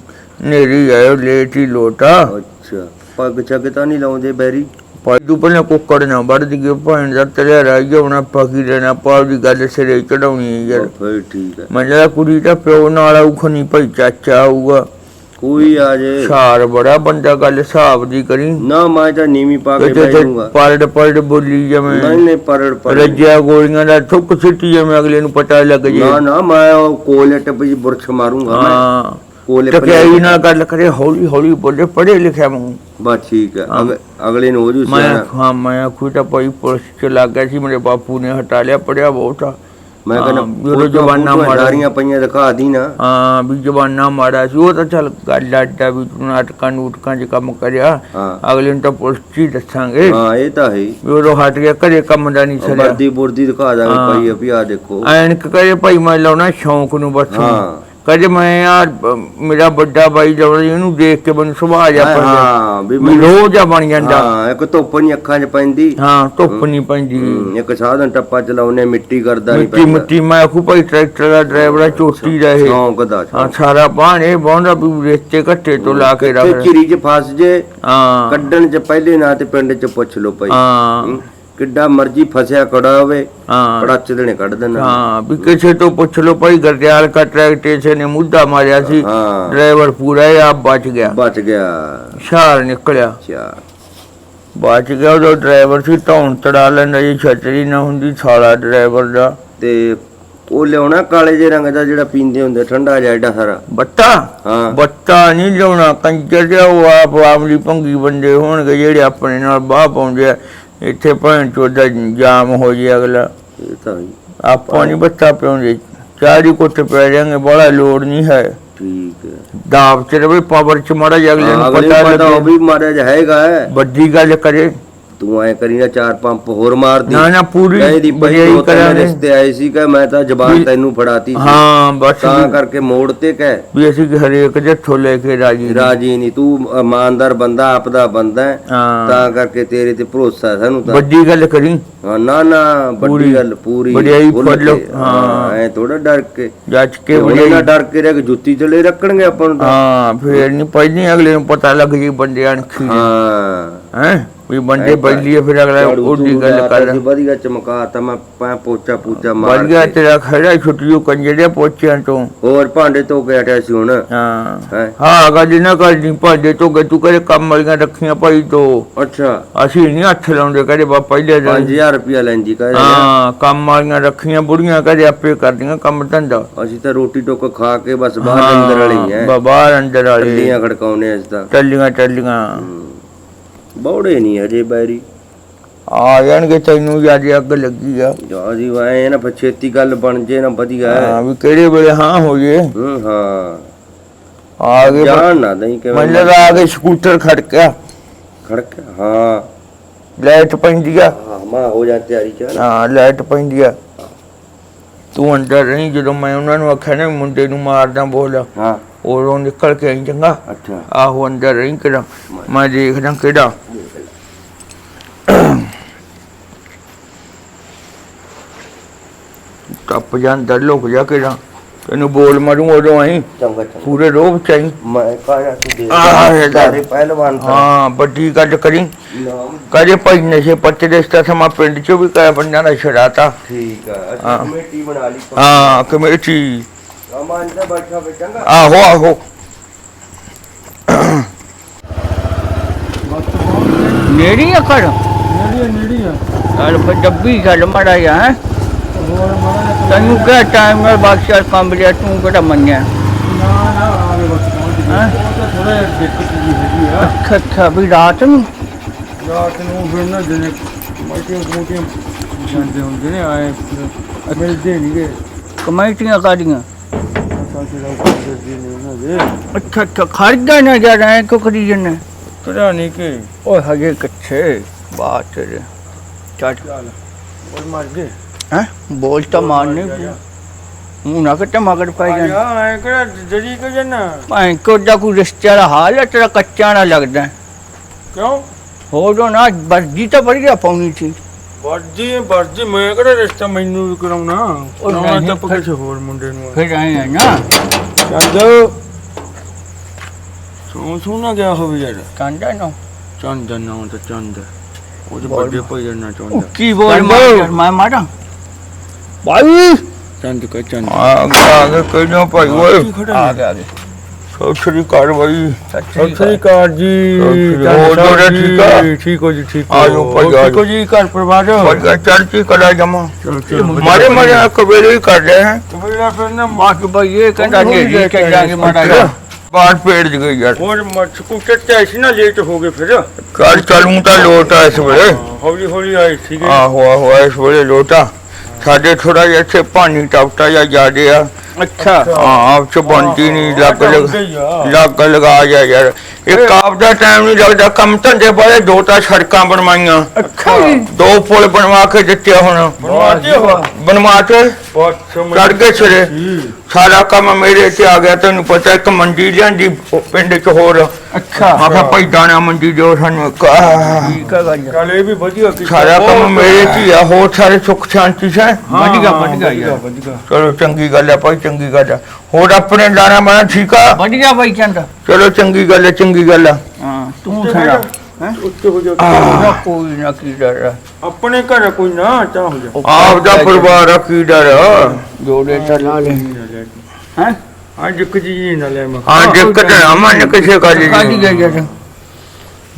ਨੇਰੀ ਆਇਓ ਲੇਟ ਹੀ ਲੋਟਾ ਅੱਛਾ। ਪੱਗ ਛੱਗ ਤਾਂ ਨਹੀਂ ਲਾਉਂਦੇ ਬੈਰੀ? ਭਾਈ ਤੂੰ ਪਹਿਲਾਂ ਕੁੱਕੜ ਨਾ ਵੱਢ ਦਿਗੇ ਭੈਣ ਦਾ ਤੇਰੇ ਰਾਈ ਜਾਉਣਾ ਪਕੀ ਲੈਣਾ? ਪਾਉ ਦੀ ਗੱਲ ਸਿਰੇ ਚੜਾਉਣੀ ਯਾਰ। ਫਿਰ ਠੀਕ ਹੈ। ਮੈਂ ਜਿਹੜਾ ਕੁੜੀ ਦਾ ਪਿਓ ਨਾਲ ਆਊ ਨਹੀਂ ਭਾਈ ਚਾਚਾ ਆਊਗਾ। ਕੋਈ ਆ ਜੇ। ਸਾਰ ਬੜਾ ਬੰਦਾ ਗੱਲ ਹਿਸਾਬ ਦੀ ਕਰੀ। ਨਾ ਮੈਂ ਤਾਂ ਨੀਵੀਂ ਪਾ ਕੇ ਬਹਿ ਜਾਊਂਗਾ। ਪਲੜ ਪਲੜ ਬੋਲੀ ਨਹੀਂ ਜਵੇਂ। ਨਹੀਂ ਪਰੜ ਪਰ ਰੱਜਿਆ ਗੋਲੀਆਂ ਦਾ ਥੁੱਕ ਸਿੱਟੀ ਜਵੇਂ ਅਗਲੇ ਨੂੰ ਪਤਾ ਲੱਗ ਜੇ। ਨਾ ਨਾ ਮੈਂ ਉਹ ਕੋਲੇ ਟੱਪ ਜੀ ਬੁਰਛ ਮਾਰੂੰਗਾ ਮੈਂ। ਹਾਂ। ਕੋਲੇ ਟਕਿਆਈ ਨਾਲ ਗੱਲ ਕਰੇ ਹੌਲੀ ਹੌਲੀ ਬੋਲੇ ਪੜੇ ਲਿਖਿਆ ਮੈਂ ਬਸ ਠੀਕ ਹੈ। ਅਗ- ਅਗਲੇ ਨੂੰ ਹੋ ਜੂ ਮੈਂ ਸਿਆਣਾ ਹਾਂ ਮੈਂ ਆਖੂ ਤਾਂ ਭਾਈ ਪੁਲਿਸ ਚ ਲੱਗ ਗਿਆ ਸੀ ਮੇਰੇ ਬਾਪੂ ਨੇ ਹਟਾ ਲਿਆ ਪੜਿਆ ਬਹੁਤ ਆ। ਮੈਂ ਹਾਂ, ਕਹਿੰਦਾ ਵੀ ਉਦੋਂ ਜਵਾਨਾ ਮਾੜਾ। ਮਾਰੀਆਂ ਪਈਆਂ ਦਿਖਾ ਦੀ ਨਾ। ਹਾਂ ਵੀ ਜਵਾਨਾ ਮਾੜਾ ਸੀ ਉਹ ਤਾਂ ਚੱਲ ਗੱਲ ਆਡਾ ਵੀ ਤੂੰ ਨਾਟਕਾਂ ਨੂਟਕਾਂ 'ਚ ਕੰਮ ਕਰਿਆ। ਹਾਂ। ਅਗਲੇ ਨੂੰ ਤਾਂ ਪੁਲਿਸ 'ਚ ਹੀ ਦੱਸਾਂਗੇ। ਹਾਂ ਇਹ ਤਾਂ ਹੈ ਹੀ। ਵੀ ਉਦੋਂ ਹਟ ਗਿਆ ਘਰੇ ਕੰਮ ਦਾ ਨਹੀਂ ਉਹ ਸਰਿਆ। ਵਰਦੀ ਬੁਰਦੀ ਦਿਖਾ ਦਾਂਗੇ ਹਾਂ। ਭਾਈ ਅਭੀ ਆ ਦੇਖੋ। ਐਨਕ ਕਰੇ ਭਾਈ ਮੈਂ ਲਾਉਣਾ ਸ਼ੌਂਕ ਨੂੰ ਬਸ। ਹਾਂ। ਕਦੇ ਮੈਂ ਬ- ਮੇਰਾ ਵੱਡਾ ਬਾਈ ਲਾਉਣਾ ਜੀ, ਇਹਨੂੰ ਦੇਖ ਕੇ ਮੈਨੂੰ ਸੁਭਾਅ ਜਾ ਪੈਂਦਾ ਹਾਂ ਵੀ ਵੀ ਮੈਂ ਰੋਜ਼ ਆ ਬਣ ਜਾਂਦਾ। ਹਾਂ ਇੱਕ ਧੁੱਪ ਨਹੀਂ ਅੱਖਾਂ 'ਚ ਪੈਂਦੀ। ਹਾਂ ਧੁੱਪ ਨਹੀਂ ਪੈਂਦੀ। ਇੱਕ ਸਾਧਨ ਟੱਪਾ ਚਲਾਉਨੇ ਮਿੱਟੀ ਕਰਦਾ ਨਹੀਂ ਮਿੱਟੀ ਮਿੱਟੀ ਮੈਂ ਆਖੂ ਭਾਈ ਟਰੈਕਟਰ ਦਾ ਡਰਾਈਵਰ ਆ ਚੋਟੀ ਦਾ ਇਹ। ਸ਼ੌਂਕ ਦਾ ਹਾਂ। ਸਾਰਾ ਬਾਣ ਬਾਉਂਦਾ ਵੀ ਰੇਤੇ ਘੱਟੇ ਤੋਂ ਲਾ ਕੇ ਤੇ ਰੱਖ ਚਿਰੀ 'ਚ ਫਸ ਜੇ ਹਾਂ। ਕੱਢਣ 'ਚ ਪਹਿਲੇ ਨਾ ਤੇ ਪਿੰਡ 'ਚ ਪੁੱਛ ਲਓ ਭਾਈ। ਹੂੰ, ਕਿੱਡਾ ਮਰਜ਼ੀ ਫਸਿਆ ਕੜਾ ਹੋਵੇ ਹਾਂ। ਪੜਾਚ ਦੇਣੇ ਕੱਢ ਦੇਣਾ ਹਾਂ ਵੀ ਕਿਸੇ ਤੋਂ ਪੁੱਛ ਲਓ ਭਾਈ ਗਰਦਿਆਲ ਦਾ ਟਰੈਕਟਰ ਨੇ ਮੁੱਦਾ ਮਾਰਿਆ ਸੀ ਡਰਾਈਵਰ ਪੂਰਾ ਹੀ ਆਪ ਬਚ ਗਿਆ। ਬਚ ਗਿਆ। ਸ਼ਾਰ ਨਿਕਲਿਆ। ਅੱਛਾ। ਬਚ ਗਿਆ ਉਹ ਡਰਾਈਵਰ ਸੀ ਧੌਣ ਤੜਾ ਲੈਂਦਾ ਜੀ ਛਤਰੀ ਨਾ ਹੁੰਦੀ ਸਾਲਾ ਡਰਾਈਵਰ ਦਾ। ਤੇ ਉਹ ਲਿਆਉਣਾ ਕਾਲੇ ਜੇ ਰੰਗ ਦਾ ਜਿਹੜਾ ਪੀਂਦੇ ਹੁੰਦੇ ਠੰਡਾ ਜਿਹਾ ਏਡਾ ਸਾਰਾ? ਬੱਤਾ? ਹਾਂ। ਬੱਤਾ ਨਹੀਂ ਲਿਆਉਣਾ ਕੰਜਰ ਜਿਹਾ ਉਹ ਆਪ ਆਮਲੀ ਭੰਗੀ ਬੰਦੇ ਹੋਣਗੇ ਜਿਹੜੇ ਆਪਣੇ ਨਾਲ ਬਾਹ ਪਾਉਂਦੇ ਆ। ਇੱਥੇ ਭੈਣ ਚੋਦਾ ਜਾਮ ਹੋ ਜੇ ਅਗਲਾ। ਇਹ ਤਾਂ ਆਪਾਂ ਨਹੀਂ ਬੱਤਾ ਪਿਉਂਦੇ। ਚਾਰੀ ਕੁੱਟ ਪੈ ਜਾਣਗੇ ਬੜਾ ਲੋੜ ਨਹੀਂ ਹੈ। ਠੀਕ ਹੈ। ਦਾਬ ਚ ਰਵੇ ਪਾਵਰ ਚ ਮਾੜਾ ਜਿਹਾ ਅਗਲੇ ਨੂੰ ਪਤਾ ਲੱਗੇ। ਵੀ ਮਾਰਿਆ ਜਾ ਹੈਗਾ। ਹੈ। ਵੱਡੀ ਗੱਲ ਕਰੇ। ਤੂੰ ਐ ਕਰੀ ਨਾ ਚਾਰ ਪੰਪ ਹੋਰ ਮਾਰ ਦੀ ਨਾ ਨਾ ਪੂਰੀ ਪਈ ਬੜਾਈ ਦੋ ਕਰਾਂਗੇ। ਰਿਸ਼ਤੇ ਆਏ ਸੀ ਕਿ ਮੈਂ ਤਾਂ ਜ਼ਬਾਨ ਤੈਨੂੰ ਫੜਾਤੀ ਸੀ। ਹਾਂ ਬਸ ਤਾਂ ਕਰਕੇ ਮੋੜ ਤੇ ਕਹਿ। ਵੀ ਅਸੀਂ ਕਿ ਹਰੇਕ ਜੱਥੋਂ ਲੈ ਕੇ ਰਾਜੀ। ਰਾਜੀ ਨਹੀਂ ਤੂੰ ਇਮਾਨਦਾਰ ਬੰਦਾ ਆਪਦਾ ਬੰਦਾ ਹੈ, ਹਾਂ। ਤਾਂ ਕਰਕੇ ਤੇਰੇ ਤੇ ਭਰੋਸਾ ਹੈ ਸਾਨੂੰ ਤਾਂ। ਵੱਡੀ ਗੱਲ ਕਰੀ। ਹਾਂ, ਨਾ ਨਾ ਵੱਡੀ ਗੱਲ ਪੂਰੀ। ਖੁੱਲ੍ਹ ਫੁੱਲ, ਕੇ, ਹਾਂ। ਐ ਥੋੜਾ ਡਰ ਕੇ। ਜੱਜ ਕੇ ਵਡਿਆਈ ਨਾ ਡਰ ਕੇ ਰਹਿ ਕੇ ਜੁੱਤੀ ਚਲੇ ਰੱਖਣਗੇ ਆਪਾਂ ਨੂੰ ਹਾਂ ਫੇਰ ਨਹੀਂ ਪਹਿਲੀ ਅਗਲੇ ਨੂੰ ਪਤਾ ਲੱਗ ਜੀ ਬੰਦੇ ਅਣਖੀ ਹਾਂ। ਹੈ? ਵੀ ਬੰਦੇ ਬੈਲੀਏ ਫਿਰ ਅਗਲਾ ਉਹਦੀ ਗੱਲ ਕਰ। ਵਧੀਆ ਚਮਕਾਤਾ ਮੈਂ ਪਾ ਪੋਚਾ ਪੂਚਾ ਮਾਰ ਵਧੀਆ। ਤੇਰਾ ਖੜਾ ਛੁੱਟੀਓ ਕੰਜੜੇ ਪੋਚਿਆਂ ਤੋਂ। ਹੋਰ ਭਾਂਡੇ ਧੋ ਕੇ ਸੀ ਹੁਣ। ਹਾਂ। ਹੈ? ਹਾਂ ਗੱਲ ਨਾ ਕਰ ਦੀ ਭਾਂਡੇ ਤੋਂ ਗਏ ਤੂੰ ਕਰੇ ਕੰਮ ਵਾਲੀਆਂ ਰੱਖੀਆਂ ਭਾਈ ਤੋਂ ਅੱਛਾ। ਅਸੀਂ ਨਹੀਂ ਹੱਥ ਲਾਉਂਦੇ ਕਰੇ ਬਾ ਪਹਿਲੇ ਦਿਨ 5000 ਰੁਪਿਆ ਲੈਂਦੀ ਕਹੇ ਹਾਂ ਕੰਮ ਵਾਲੀਆਂ ਰੱਖੀਆਂ ਬੁੜੀਆਂ ਕਦੇ ਆਪੇ ਕਰਦੀਆਂ ਕੰਮ ਧੰਦਾ। ਅਸੀਂ ਤਾਂ ਰੋਟੀ ਟੋਕ ਖਾ ਕੇ ਬਸ ਬਾਹਰ ਅੰਦਰ ਵਾਲੀ ਬਾ- ਬਾਹਰ ਅੰਦਰ ਵਾਲੇ। ਟੱਲੀਆਂ ਖੜਕਾਉਨੇ ਅਸੀਂ ਤਾਂ। ਟੱਲੀਆਂ ਟੱਲੀਆਂ। ਬੌੜੇ ਨਹੀਂ ਹਜੇ ਬੈਰੀ। ਆ ਜਾਣਗੇ ਤੈਨੂੰ ਜਿਆਦੀ ਅੱਗ ਲੱਗੀ ਆ। ਜਾ ਜੀ ਵਾਏ ਨਾ ਫਿਰ ਛੇਤੀ ਗੱਲ ਬਣ ਜੇ ਨਾ ਵਧੀਆ। ਹੈ ਵੀ ਕਿਹੜੇ ਵੇਲੇ ਹਾਂ ਹੋ ਜੇ। ਹੂੰ ਹਾਂ। ਆ ਗਏ ਜਾਣ ਨਾ ਦਈ ਕਿਵੇਂ ਮੈਨੂੰ ਲੱਗਾ ਆ ਕੇ ਸਕੂਟਰ ਖੜਕਿਆ। ਖੜਕ ਹਾਂ। ਲਾਈਟ ਪੈਂਦੀ ਆ। ਹਾਂ ਮਾ ਹੋ ਜਾ ਤਿਆਰੀ ਚੱਲ। ਹਾਂ ਲਾਈਟ ਪੈਂਦੀ ਆ। ਤੂੰ ਅੰਦਰ ਰਹੀ ਜਦੋਂ ਮੈਂ ਉਹਨਾਂ ਨੂੰ ਆਖਿਆ ਨਾ ਵੀ ਮੁੰਡੇ ਨੂੰ ਮਾਰਦਾ ਬੋਲ। ਹਾਂ। ਉਦੋਂ ਨਿਕਲ ਕੇ ਆਈ ਚੰਗਾ। ਅੱਛਾ। ਆਹੋ ਅੰਦਰ ਰਹੀ ਕਿਹੜਾ। ਮੈਂ ਦੇਖਦਾ ਕਿਹੜਾ। ਟੱਪ ਜਾਂਦਾ ਲੁਕ ਜਾ ਕਿਹੜਾ ਤੈਨੂੰ ਬੋਲ ਮਾਰੂ ਉਦੋਂ ਆਈ ਚੰਗਾ ਚੰਗਾ। ਪੂਰੇ ਰੋਬ ਚਾਈ ਮੈਂ ਕਹਾਂ ਤੂੰ ਦੇ ਆਹ, ਇਹ ਤਾਂ- ਸਾਰੇ ਪਹਿਲਵਾਨ ਤਾਂ। ਹਾਂ ਵੱਡੀ ਗੱਲ ਕਰੀ। ਨਾਮ। ਕਦੇ ਭਾਈ ਨਸ਼ੇ ਪੱਤੇ ਦੇ ਸਤਾ ਸਮਾਂ ਪਿੰਡ ਚੋਂ ਵੀ ਕਇਆ ਬੰਦਿਆਂ ਦਾ ਛੜਾਤਾ ਠੀਕ ਆ ਅਸੀਂ। ਕਮੇਟੀ ਬਣਾ ਲਈ। ਹਾਂ ਕਮੇਟੀ। ਅਮਾਨ ਤੇ ਬੈਠਾ ਬੇ ਚੰਗਾ। ਆਹੋ ਆਹੋ। ਨੇੜੀ ਆ ਨੇੜੀ ਨੇੜੀ ਆ। ਚੱਲ ਫਿਰ ਡੱਬੀ ਗੱਲ ਮੜਾ ਜਾ ਹੈਂ। ਹੋਰ ਮਾੜਾ ਜਿਹਾ ਤੈਨੂੰ ਕਿਹਾ ਟਾਈਮ ਨਾਲ ਬਾਕਸ਼ਾਰ ਕੰਮ ਲਿਆ ਤੂੰ ਕਿਹੜਾ ਮੰਨਿਆ ਨਾ ਨਾ ਆਵੇ ਬਸ ਪਹੁੰਚ ਗਏ ਹੈਂ? ਉਹ ਤਾਂ ਥੋੜਾ ਦਿੱਕਤ ਜੀ ਹੈਗੀ ਆ ਅੱਛਾ ਅੱਛਾ ਵੀ ਰਾਤ ਨੂੰ ਰਾਤ ਨੂੰ ਫਿਰ ਨਾ ਜਿਹਨੇ ਮੋਟੀਆਂ ਮੋਟੀਆਂ ਜਾਂਦੇ ਹੁੰਦੇ ਨੇ ਆਏ ਫਿਰ ਮਿਲਦੇ ਨਹੀਂਗੇ ਕਮੇਟੀਆਂ ਕਾਦੀਆਂ ਸਾਥੀ ਦਾ ਕੋਈ ਜੀ ਨਹੀਂ ਉਹਨਾਂ ਦੇ ਅੱਛਾ ਅੱਛਾ ਖਰਚਾ ਨਾ ਜਾ ਰਿਹਾ ਕਿਉਂ ਕਰੀ ਜੰਨੇ ਕਿਹੜਾ ਨਹੀਂ ਕਿ ਓਏ ਹਜੇ ਕਿੱਥੇ ਚੱਲ ਚੱਲ ਉਹ ਮਰ ਹੈ? ਬੋਲ ਤਾਂ ਮਾਰਨੇ ਮੂੰਹ ਨਾ ਕੱਟੇ ਮਗਰ ਪੈ ਆ ਜਾਣ। ਜਾ ਐ ਕਿਹੜਾ ਜੜੀ ਕਿ ਜਨਾ ਭਾਈ ਕੋ ਦਾ ਕੋਈ ਰਿਸ਼ਤੇ ਦਾ ਹਾਲ ਹੈ ਤੇਰਾ ਕੱਚਾ ਨਾ ਲੱਗਦਾ। ਹੈ। ਕਿਉਂ? ਹੋ ਜੋ ਨਾ ਵਰਜੀ ਤਾਂ ਬੜੀਆ ਪਾਉਣੀ ਸੀ। ਵਰਜੀ ਵਰਜੀ ਮੈਂ ਕਿਹੜਾ ਰਿਸ਼ਤਾ ਮੈਨੂੰ ਵੀ ਕਰਾਉਣਾ? ਨਹੀਂ, ਤਾਂ ਫਿਰ- ਕਿਸੇ ਹੋਰ ਮੁੰਡੇ ਨੂੰ ਆ। ਫਿਰ ਆਏ ਆ ਨਾ। ਚੰਦ। ਸੋ ਸੁਣਾ ਚੰਦ ਚੰਦ ਭਾਈ ਦਾ ਨਾਂ ਚਾਹੁੰਦਾ ਕੀ ਚੰਦ। ਚੰਦ ਆ ਗਿਆ ਆ ਕਿਹਨੂੰ ਭਾਈ ਓਏ। ਕੀ ਆ ਗਿਆ ਆ ਗਿਆ ਸਤਿ ਸ੍ਰੀ ਅਕਾਲ ਭਾਈ। ਸਤਿ ਸ੍ਰੀ ਅਕਾਲ ਜੀ। ਚੰਦ ਅਕਾਲ। ਸਾਹਿਬ ਠੀਕ ਆ? ਜੀ, ਠੀਕ ਹੋ ਜੀ ਠੀਕ ਆ ਜਾਓ ਭਾਈ, ਆ ਠੀਕ ਹੋ ਜੀ ਘਰ ਪਰਿਵਾਰ? ਭਾਈ ਚੜ੍ਹਦੀ ਕਲਾ ਜਮਾ। ਮਾਰੇ ਮਾਰੇ ਕਬੇਲੇ ਹੀ ਕਰ ਰਹੇ हैं ਕਬੀਲਾ ਫਿਰ ਨਾ ਬਾਕੀ ਭਾਈ ਇਹ ਕਹਿੰਦਾ ਕੇ ਕਿ ਜਾਗੇ ਮਾੜਾ। ਜਿਹਾ। ਬਾਹਰ ਪੇੜ ਜ ਗਈ ਯਾਰ। ਹੋਰ ਮਤ ਸਕੂਟਰ ਤੇ ਐਸੀ ਨਾ ਲੇਟ ਹੋ ਗਏ ਫਿਰ। ਕੱਲ ਚਲੂੰ ਤਾਂ ਲੋਟਾ ਇਸ ਵੇਲੇ। ਹੌਲੀ ਹੌਲੀ ਆਏ ਸੀਗੇ। ਆਹੋ ਆਹੋ ਇਸ ਵੇਲੇ ਲੋਟਾ। ਸਾਡੇ ਥੋੜਾ ਜਿਹਾ ਇੱਥੇ ਪਾਣੀ ਟਪਟਾ ਜਾਂ ਜਾਦੇ ਆ। ਅੱਛਾ। ਹਾਂ ਆਪ ਚ ਬੰਦੀ ਨਹੀਂ ਲੱਗ ਲੱਗ ਲੱਗ ਲੱਗ ਜਾ ਯਾਰ। ਇਹ ਕਾਪ ਦਾ ਟਾਈਮ ਨਹੀਂ ਲੱਗਦਾ ਕੰਮ ਧੰਦੇ ਬਾਰੇ ਦੋ ਤਾਂ ਸੜਕਾਂ ਬਣਵਾਈਆਂ। ਅੱਛਾ। ਦੋ ਪੁਲ ਬਣਵਾ ਕੇ ਦਿੱਤੇ ਹੁਣ। ਬਣਵਾ ਕੇ ਬਹੁਤ ਸਮਝ ਚੜ ਗਏ ਸਿਰੇ। ਸਾਰਾ ਕੰਮ ਮੇਰੇ ਤੇ ਆ ਗਿਆ ਤੈਨੂੰ ਪਤਾ ਇੱਕ ਮੰਡੀ ਲਿਆਂਦੀ ਉਹ ਪਿੰਡ ਚ ਹੋਰ। ਅੱਛਾ। ਕਿਹਾ ਭਾਈ ਦਾਣਾ ਮੰਡੀ ਜੋ ਸਾਨੂੰ ਇੱਕ, ਆਹ, ਠੀਕ ਆ ਗੱਲ ਚੱਲ ਇਹ ਵੀ ਵਧੀਆ ਕੀਤਾ। ਸਾਰਾ ਕੰਮ ਮੇਰੇ ਤੇ ਹੀ ਆ ਹੋਰ ਸਾਰੇ ਸੁੱਖ ਸ਼ਾਂਤੀ ਸੇ ਵਧੀਆ ਵਧੀਆ ਯਾਰ ਚਲੋ ਚੰਗੀ ਗੱਲ ਹੈ ਭਾਈ ਚੰਗੀ ਗੱਲ ਹੈ ਹੋਰ ਆਪਣੇ ਦਾਣਾ ਬਣਾ ਠੀਕ ਆ? ਵਧੀਆ ਬਾਈ ਚੰਦ ਚਲੋ ਚੰਗੀ ਗੱਲ ਹੈ ਚੰਗੀ ਗੱਲ ਹੈ ਹਾਂ ਤੂੰ ਸੁਣਾ ਹੋ? ਜਾ, ਉੱਤੇ ਹੋ ਜਾ ਆਹ, ਕੋਈ ਨਾ ਕੀ ਡਰ ਆਪਣੇ ਘਰ ਕੋਈ ਨਾ ਚਾਹ ਹੋ ਜਾ। ਆਪ ਦਾ ਪਰਿਵਾਰ ਆ ਕੀ ਡਰ ਆ? ਜੋੜੇ ਤਾਂ ਲਾ ਲੈ। ਹੈਂ? ਹਾਂ ਜਿੱਕ ਜੀ ਨਾ ਲੈ ਮੈਂ ਹਾਂ ਦਿੱਕਤ ਨਾ ਮਨ ਕਿਸੇ ਗੱਲ ਕਾਦੀ ਦੀ ਗਈ ਜਦ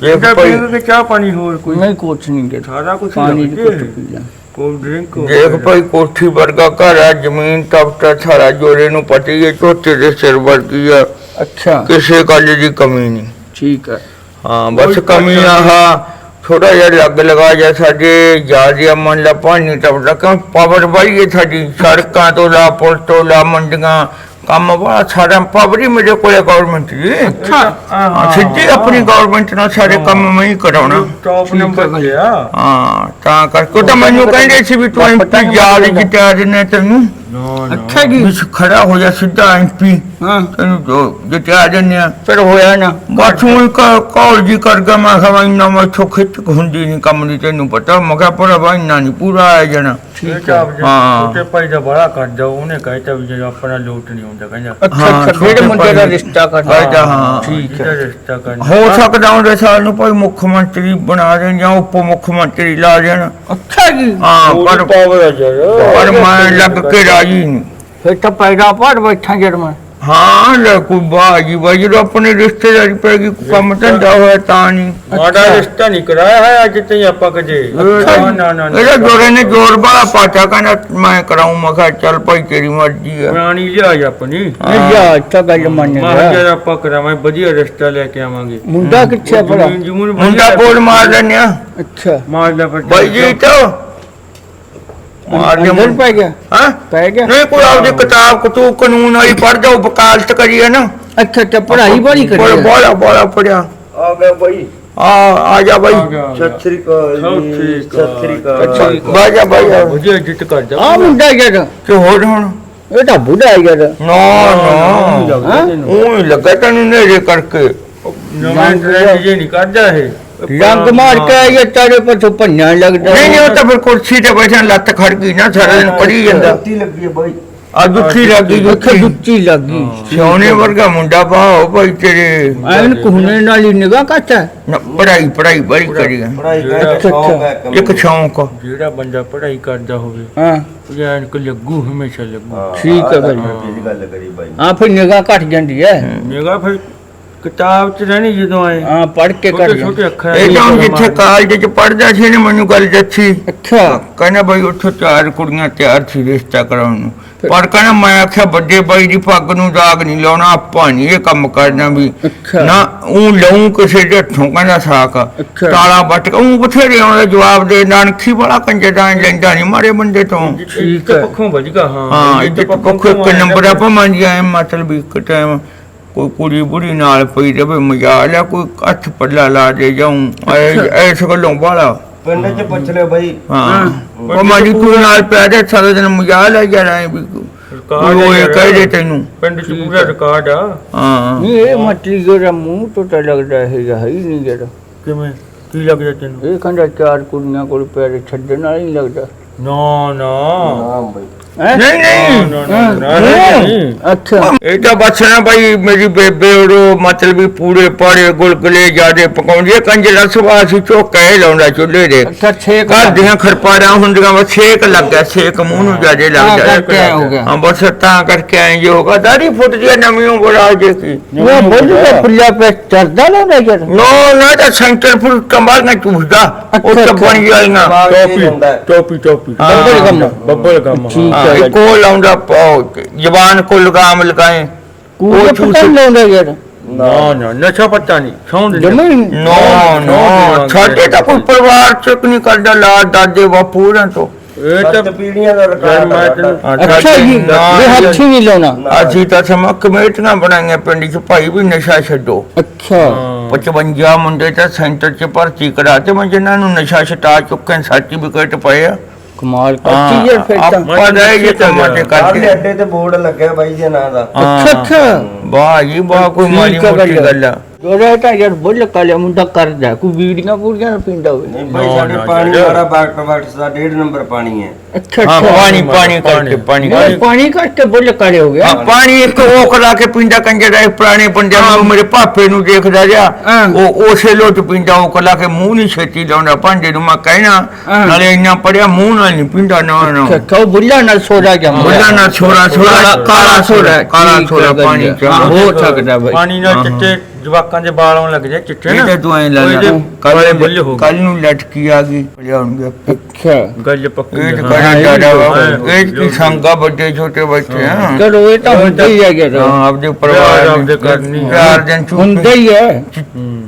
ਦੇਖ ਬੇਟਾ ਭਾਈ। ਪੀਣ ਕੇ ਚਾਹ ਪਾਣੀ ਹੋਰ ਕੋਈ। ਨਹੀਂ ਕੁਛ ਨਹੀਂ ਦੇ ਸਾਰਾ ਕੁਝ ਪਾਣੀ ਦੀ ਕੁੱਟ ਪੀ ਲੈ ਕੋਲ ਡਰਿੰਕ ਦੇਖ ਭਾਈ ਕੋਠੀ ਵਰਗਾ ਘਰ ਆ ਜ਼ਮੀਨ ਤਪਤਾ ਸਾਰਾ ਜੋਰੇ ਨੂੰ ਪਤੀ ਹੈ ਝੋਟੇ ਦੇ ਸਿਰ ਵਰਗੀ ਆ। ਅੱਛਾ। ਕਿਸੇ ਗੱਲ ਦੀ ਕਮੀ ਨਹੀਂ। ਠੀਕ ਹੈ ਹਾਂ ਬਸ ਕਮੀ ਆਹ ਥੋੜਾ ਜਿਹਾ ਲੱਗ ਲਗਾ ਜਾ ਸਾਡੇ ਜ਼ਿਆਦਾ ਮਨ ਲਾ ਪਾਣੀ ਟਪਦਾ ਕਿਉਂ ਪਾਵਰ ਬਾਈ ਹੈ ਸਾਡੀ ਸੜਕਾਂ ਤੋਂ ਲਾ ਪੁਲ ਤੋਂ ਲਾ ਮੰਡੀਆਂ ਕੰਮ ਬੜਾ ਸਾਰਾ ਪਾਵਰੀ ਮੇਰੇ ਕੋਲੇ ਗਵਰਨਮੈਂਟ ਦੀ। ਹਾਂ ਸਿੱਧੀ ਆਪਣੀ ਗਵਰਨਮੈਂਟ ਨਾਲ ਸਾਰੇ ਕੰਮ ਮੈਂ ਹੀ ਕਰਾਉਣਾ। ਟੌਪ ਨੰਬਰ ਤੇ ਆ। ਹਾਂ ਤਾਂ ਕਰਕੇ ਤਾਂ ਮੈਨੂੰ ਕਹਿੰਦੇ ਸੀ ਵੀ ਤੂੰ ਐਮਪੀ ਯਾਦ ਜਿੱਤਿਆ ਨੇ ਤੈਨੂੰ। ਜੀ ਵੀ ਖੜਾ ਹੋ ਜਾ ਸਿੱਧਾ ਐਮਪੀ ਹਾਂ। ਤੈਨੂੰ ਜੋ ਦਿੰਦੇ ਆ ਫਿਰ ਹੋਇਆ ਨਾ। ਬਸ ਉਹ ਕਾਲ ਜੀ ਕਰ ਗਿਆ ਮੈਂ ਕਿਹਾ ਇੰਨਾ ਮੈਂ ਖਿੱਚ ਹੁੰਦੀ ਨਹੀਂ ਕੰਮ ਦੀ ਤੈਨੂੰ ਪਤਾ। ਮੈਂ ਕਿਹਾ ਪਰ ਵਾ ਇੰਨਾ ਨਹੀਂ ਪੂਰਾ ਆ ਜਾਣਾ। ਠੀਕ ਆ ਹਾਂ। ਛੋਟੇ ਭਾਈ ਦਾ ਬੜਾ ਕਰ ਜਾ ਉਹਨੇ ਕਹਿਤਾ ਵੀ ਜੇ ਆਪਣਾ ਲੋਟ ਨਹੀਂ ਹੁੰਦਾ ਕਹਿੰਦਾ। ਅੱਛਾ ਜਿਹੜੇ ਮੁੰਡੇ ਦਾ ਭਾਈ- ਰਿਸ਼ਤਾ ਕਰਨਾ। ਹਾਂ, ਹਾਂ। ਠੀਕ ਹੈ। ਰਿਸ਼ਤਾ ਕਰਨਾ। ਹੋ ਸਕਦਾ ਉਹਦੇ ਸਾਲ ਨੂੰ ਕੋਈ ਮੁੱਖ ਮੰਤਰੀ ਬਣਾ ਦੇਣ ਜਾਂ ਉਪ ਮੁੱਖ ਮੰਤਰੀ ਲਾ ਦੇਣ। ਅੱਛਾ ਜੀ। ਹਾਂ ਪਰ ਪਾਵਰ ਆ ਯਾਰ। ਪਰ ਮੈਂ ਲੱਗ ਕੇ ਰਾਜੀ ਨਹੀਂ ਫਿਰ ਤਾਂ ਪੈਦਾ ਪਾੜ ਬੈਠਾ ਜੜ ਮੈਂ ਹਾਂ ਲੈ ਕੋਈ ਬਾਜੀ ਬਾਜੀ ਜਦੋਂ ਆਪਣੇ ਰਿਸ਼ਤੇਦਾਰੀ ਪੈ ਗਈ ਕੰਮ ਧੰਦਾ ਹੋਇਆ ਤਾਂ ਨਹੀਂ। ਮਾੜਾ ਰਿਸ਼ਤਾ ਨਹੀਂ ਕਰਾਇਆ ਹੈ ਅੱਜ ਤੇ ਆਪਾਂ ਕਦੇ ਨਾ ਨਾ ਨਾ ਇਹਦਾ ਜੋਰੇ ਨੇ ਜੋਰ ਬਾਲਾ ਪਾਟਾ ਕਹਿੰਦਾ ਮੈਂ ਕਰਾਉਂ ਮੈਂ ਕਿਹਾ ਚੱਲ ਭਾਈ ਤੇਰੀ ਮਰਜ਼ੀ ਆ। ਪੁਰਾਣੀ ਲਿਆਜ ਆਪਣੀ। ਨਹੀਂ ਜਾ ਅੱਛਾ ਗੱਲ ਮੰਨ ਮਾਂ ਜਦ ਆਪਾਂ ਕਰਾਵਾਂ ਵਧੀਆ ਰਿਸ਼ਤਾ ਲੈ ਕੇ ਆਵਾਂਗੇ। ਮੁੰਡਾ ਕਿੱਥੇ ਭਲਾ? ਜ਼ਮੀਨ ਜਮੂਨ ਮੁੰਡਾ ਬੋਲ ਮਾਰ ਲੈਨੇ ਆ। ਅੱਛਾ। ਮਾਰ ਲੈ ਫਿਰ ਬਾਈ ਜੀ ਤੋ ਮਾਰ ਦੇ ਅੰਦਰ ਪੈ ਗਿਆ? ਹਾਂ? ਪੈ ਗਿਆ? ਨਹੀਂ ਕੋਈ ਆਪਦੀ ਕਿਤਾਬ ਕਤੂ ਕਾਨੂੰਨ ਵਾਲੀ ਪੜ ਜਾਓ ਵਕਾਲਤ ਕਰੀਏ ਨਾ। ਅੱਛਾ ਅੱਛਾ ਪੜ੍ਹਾਈ ਬੜੀ ਕਰੀ ਬੋਲ ਹੈ। ਬੋਲਾ ਬੋਲਾ ਪੜਿਆ ਆ ਗਿਆ ਬਾਈ। ਆ ਆ ਜਾ ਬਾਈ। ਸਤਿ ਸ੍ਰੀ ਅਕਾਲ ਜੀ ਸਤਿ ਸ੍ਰੀ ਅਕਾਲ। ਬਾਜਾ ਬਾਈ ਵਧੀਆ ਇੱਜ਼ਤ ਕਰ ਜਾ। ਆ ਮੁੰਡਾ ਜੜ ਤੇ ਹੋਰ ਹੁਣ? ਇਹ ਤਾਂ ਬੁੱਢਾ ਹੈ ਜੜ ਨਾ ਨਾ? ਉਹ ਲੱਗਾ ਤੈਨੂੰ ਨੇੜੇ ਕਰਕੇ। ਨਵਾਂ ਟ੍ਰੈਂਡ ਜੇ ਨਹੀਂ ਕਰਦਾ ਇਹ। ਰੰਗ ਮਾਰ ਕੇ ਆਇਆ ਤਾਰੇ ਪਰ ਭੰਨਣ ਲੱਗਦਾ ਨਹੀਂ ਨਹੀਂ ਉਹ ਤਾਂ ਫਿਰ ਕੁਰਸੀ ਤੇ ਬੈਠਾ ਲੱਤ ਖੜ ਗਈ ਨਾ ਸਾਰਾ ਦਿਨ ਪੜੀ ਜਾਂਦਾ। ਜੁੱਤੀ ਲੱਗੀ ਹੈ ਬਾਈ। ਆ ਦੁੱਖੀ ਲੱਗੀ ਦੁੱਖੀ। ਦੁੱਚੀ ਲੱਗੀ। ਸੋਨੇ ਵਰਗਾ ਮੁੰਡਾ ਬਾਹੋ ਭਾਈ ਤੇਰੇ। ਐਨ ਕੁਹਨੇ ਨਾਲ ਹੀ ਨਿਗਾਹ ਕੱਟਾ ਨਾ, ਪੜ੍ਹਾਈ ਪੜ੍ਹਾਈ ਬੜੀ ਕਰੀ। ਪੜਾਈ ਜਿਹੜਾ ਕਰ ਅੱਛਾ, ਸ਼ੌਂਕ ਹੈ ਕੰਮ ਇੱਕ ਸ਼ੌਂਕ ਜਿਹੜਾ ਬੰਦਾ ਪੜ੍ਹਾਈ ਕਰਦਾ ਹੋਵੇ ਹਾਂ। ਉਹ ਐਨਕ ਲੱਗੂ ਹਮੇਸ਼ਾ ਲੱਗੂ। ਹਾਂ, ਠੀਕ ਹੈ। ਦੀ ਗੱਲ ਕਰੀ ਬਾਈ। ਆ ਫਿਰ ਨਿਗਾਹ ਘਟ ਜਾਂਦੀ ਹੈ। ਮੇਗਾ ਫਿਰ ਕਿਤਾਬ ਚ ਰਹਿਣੀ ਜਦੋਂ ਆਏ। ਹਾਂ ਪੜ ਕੇ ਕਰ ਛੋਟੇ ਛੋਟੇ ਅੱਖਰ ਇਹ ਤਾਂ ਹੁਣ ਜਿੱਥੇ ਕਾਲਜ ਚ ਪੜਦਾ ਸੀ ਨੇ ਮੈਨੂੰ ਗੱਲ ਦੱਸੀ। ਅੱਛਾ। ਕਹਿੰਦਾ ਬਈ ਉੱਥੇ ਚਾਰ ਕੁੜੀਆਂ ਤਿਆਰ ਸੀ ਰਿਸ਼ਤਾ ਕਰਾਉਣ ਨੂੰ। ਪਰ ਕਹਿੰਦਾ ਮੈਂ ਆਖਿਆ ਵੱਡੇ ਬਾਈ ਦੀ ਪੱਗ ਨੂੰ ਦਾਗ ਨਹੀਂ ਲਾਉਣਾ ਆਪਾਂ ਨਹੀਂ ਇਹ ਕੰਮ ਕਰਨਾ ਵੀ। ਨਾ ਉਹ ਲਊ ਕਿਸੇ ਦੇ ਹੱਥੋਂ ਕਹਿੰਦਾ ਸਾਕ। ਤਾਲਾ ਬੱਟ ਕੇ ਉਹ ਬਥੇਰੇ ਆਉਂਦਾ ਜਵਾਬ ਦੇ ਨਾਨਖੀ ਵਾਲਾ ਕੰਜੇ ਦਾ ਲੈਂਦਾ ਨਹੀਂ ਮਾਰੇ ਬੰਦੇ ਤੋਂ। ਠੀਕ ਹੈ। ਪੱਖੋਂ ਵਧੀਆ ਹਾਂ। ਹਾਂ ਇਹ ਪੱਖੋਂ ਇੱਕ ਨੰਬਰ ਆਪਾਂ ਮੰਨ ਜਾਏ ਮਤਲਬ ਇੱਕ ਟਾਈਮ ਕੋਈ ਕੁੜੀ ਬੁੜੀ ਨਾਲ ਪਈ ਰਵੇ ਮਜ਼ਾ ਲਿਆ ਕੋਈ ਹੱਥ ਪੱਲਾ ਲਾ ਦੇ ਜਾਉਂ ਐਸ ਗੱਲੋਂ ਬਾਲਾ ਪਿੰਡ ਚ ਪੁੱਛ ਲਿਓ ਬਾਈ। ਹਾਂ। ਉਹ ਮਾਜੀ ਤੂੰ ਨਾਲ ਪਿਆ ਦੇ ਸਾਰਾ ਦਿਨ ਮਜ਼ਾ ਲੈ ਜਾਣਾ ਹੈ ਵੀ ਕੋਈ ਉਹ ਇਹ ਕਹਿ ਦੇ ਤੈਨੂੰ। ਪਿੰਡ ਚ ਪੂਰਾ ਰਿਕਾਰਡ ਆ। ਹਾਂ। ਨਹੀਂ ਇਹ ਮਤਲੀ ਜਿਹੜਾ ਮੂੰਹ ਤੋਂ ਤਾਂ ਲੱਗਦਾ ਹੈਗਾ ਹੈ ਹੀ ਨਹੀਂ ਜਿਹੜਾ। ਕਿਵੇਂ? ਕੀ ਲੱਗਦਾ ਤੈਨੂੰ? ਇਹ ਕਹਿੰਦਾ ਚਾਰ ਕੁੜੀਆਂ ਕੋਲ ਪੈਰ ਛੱਡਣ ਵਾਲਾ ਨਹੀਂ ਲੱਗਦਾ। ਨਾ ਨਾ। ਹਾਂ ਬਾਈ। ਹੈਂ? ਨਹੀਂ ਨਹੀਂ ਨਾ, ਨਾ, ਨਾ, ਨਾ, ਨਹੀਂ। ਅੱਛਾ ਇਹ ਤਾਂ ਬਸ ਨਾ ਭਾਈ ਮੇਰੀ ਬੇਬੇ ਉਹ ਮਤਲਬ ਵੀ ਪੂਰੇ ਪਾੜੇ ਗੁਲਗੁਲੇ ਜਿਆਦੇ ਪਕਾਉਂਦੀ ਹੈ ਕੰਜਰਾ ਸੁਭਾਅ ਸੀ ਚੋਕੇ ਲਾਉਂਦਾ ਚੁੱਲ੍ਹੇ ਦੇ ਅੱਛਾ ਛੇਕ ਘਰ ਦੀਆਂ ਖਰਪਾਰਾਂ ਹੁੰਦੀਆਂ ਵਾ ਛੇਕ ਲੱਗ ਗਿਆ ਛੇਕ ਮੂੰਹ ਨੂੰ ਜਿਆਦੇ ਲੱਗ ਤਾਂ ਜਾਂਦਾ ਕਰਕੇ ਹੋ ਗਿਆ ਹਾਂ ਬਸ ਤਾਂ ਕਰਕੇ ਐਂ ਜੋ ਹੋਗਾ ਦਾੜੀ ਫੁੱਟ ਜੀ ਨਵੀਂ ਆ ਜੇ ਕੀ ਉਹ ਬੋਲਦਾ ਪੁੱਲਿਆ ਪੈ ਚਰਦਾ ਲਾਉਂਦਾ ਜੜ ਨੋ ਨਾ ਤਾਂ ਸੈਂਟਰ ਫੁੱਟ ਕੰਬਾਲ ਨਾ ਚੁੱਸਦਾ ਉਹ ਅੱਛਾ, ਤਾਂ ਬਣ ਜਾਈਆਂ ਬਾਗ ਇਹ ਟੋਪੀ ਹੈ। ਟੋਪੀ ਟੋਪੀ ਹਾਂ। ਬੱਬਲ ਗਮ ਬੱਬਲ ਗਮ ਠੀਕ ਹਾਂ ਹੈ। ਇੱਕੋ ਲਾਉਂਦਾ ਜ਼ਬਾਨ ਕੋ ਲਗਾਮ ਲਗਾਏ। ਚੂਸ- ਪਤਾ ਨੀ ਲਾਉਂਦਾ ਜੜ ਨਾ ਨਾ ਨਸ਼ਾ ਪੱਤਾ ਨਹੀਂ ਸੌਂਦ ਜਮੇ ਨੋ। ਨੋ ਸਾਡੇ ਤਾਂ ਕੋਈ ਪਰਿਵਾਰ ਚ ਨਹੀਂ ਕਰਦਾ ਲਾ ਦਾਦੇ ਬਾਪੂ ਰਾਂ ਤੋਂ। ਇਹ ਤਾਂ ਪੀੜੀਆਂ ਦਾ ਯਾਰ ਰਿਕਾਰਡ ਅੱਛਾ ਜੀ ਇਹ ਹੱਥੀ ਨਹੀਂ ਲਾਉਣਾ। ਅਸੀਂ ਤਾਂ ਸਮਾਂ ਕਮੇਟੀਆਂ ਬਣਾਈਆਂ ਪਿੰਡ ਚ ਭਾਈ ਵੀ ਨਸ਼ਾ ਛੱਡੋ। ਅੱਛਾ। 55 ਮੁੰਡੇ ਤਾਂ ਸੈਂਟਰ ਚ ਭਰਤੀ ਕਰਾਤੇ ਮੈਂ ਜਿਨ੍ਹਾਂ ਨੂੰ ਨਸ਼ਾ ਛਟਾ ਚੁੱਕੇ ਸਰਟੀਫਿਕੇਟ ਪਏ ਆ। ਕਮਾਲ ਕਰਤੀ ਯਾਰ ਫਿਰ ਤਾਂ ਆਪਾਂ ਕੰਮਾਂ ਤੇ ਦੇ ਕਰਕੇ। ਅੱਡੇ ਤੇ ਬੋਰਡ ਲੱਗਿਆ ਬਾਈ ਦੇ ਨਾਂ ਦਾ। ਅੱਛਾ ਅੱਛਾ। ਵਾਹ ਜੀ ਵਾਹ ਕੋਈ ਮਾੜੀ ਠੀਕ ਆ ਮੋਟੀ ਗੱਲ। ਗੱਲ ਆ। ਜੋੜਾ ਤਾਂ ਯਾਰ ਬੁੱਲ ਕਾਲੇ ਮੁੰਡਾ ਕਰਦਾ ਕੋਈ ਵੀੜੀਆਂ ਪੂਰੀਆਂ ਨਾ ਪੀਂਦਾ ਹੋਵੇ। ਨਹੀਂ ਨਾ, ਸਾਡੇ ਪਾਣੀ ਵਾਲਾ ਬਾਟਰ ਬਾਟਰ ਦਾ ਡੇਢ ਨੰਬਰ ਪਾਣੀ ਹੈ। ਅੱਛਾ ਹਾਂ ਪਾਣੀ ਪਾਣੀ ਕਰਕੇ ਪਾਣੀ ਨਹੀਂ, ਪਾਣੀ ਕਰਕੇ ਬੁੱਲ ਕਾਲੇ ਹੋ ਗਿਆ। ਹਾਂ ਪਾਣੀ ਇੱਕ ਉਹ ਖਲਾ ਕੇ ਪੀਂਦਾ ਕੰਜਰ ਦਾ ਪੁਰਾਣੇ ਬੰਦਿਆਂ ਨੂੰ ਮੇਰੇ ਪਾਪੇ ਨੂੰ ਦੇਖਦਾ ਜਾ। ਉਹ ਉਸੇ ਲੋਟ ਪੀਂਦਾ ਉਹ ਖਲਾ ਕੇ ਮੂੰਹ ਨਹੀਂ ਛੇਤੀ ਲਾਉਂਦਾ ਭਾਂਡੇ ਨੂੰ ਮੈਂ ਕਹਿਣਾ। ਨਾਲੇ ਇੰਨਾ ਪੜਿਆ ਮੂੰਹ ਨਾਲ ਨਹੀਂ ਪੀਂਦਾ ਨਾ ਨਾ। ਉਹ ਬੁੱਲਾ ਨਾਲ ਸੋਦਾ ਜੰਮ ਬੁੱਲਾ ਨਾ ਛੋੜਾ ਛੋੜਾ ਕਾਲਾ ਛੋੜਾ ਕਾਲਾ ਹੈ ਪਾਣੀ ਚ। ਹਾਂ, ਸਕਦਾ ਬਾਈ। ਪਾਣੀ ਨਾਲ ਚਿੱਟੇ ਜਵਾਕਾਂ ਦੇ ਵਾਲ ਆਉਣ ਲੱਗ ਜਾਏ ਚਿੱਟੇ ਇਹ ਨਾ ਤਾਂ ਤੂੰ ਐ ਲਾ ਕੱਲ ਬੁੱਲੇ ਹੋ ਕੱਲ ਨੂੰ ਲਟਕੀ ਆ ਗਈ ਲਿਆਉਣਗੇ ਅੱਛਾ। ਗੱਲ ਪੱਕੀ ਇਹ ਤਾਂ ਹਾਂ। ਇਹ ਡਾਡਾ ਵਾ ਹਾਂ, ਇਹ ਕੀ ਸੰਗਾ ਵੱਡੇ ਛੋਟੇ ਬੱਚੇ ਆ। ਚਲੋ ਇਹ ਤਾਂ ਹੁੰਦਾ ਹੀ ਹੈ ਹਾਂ ਯਾਰ ਆਪਦੇ ਪਰਿਵਾਰ ਆਪਦੇ ਦੇ ਕਰਨੀ। ਚਾਰ ਦਿਨ ਚੁੱਪ ਹੁੰਦਾ ਹੀ ਹੈ।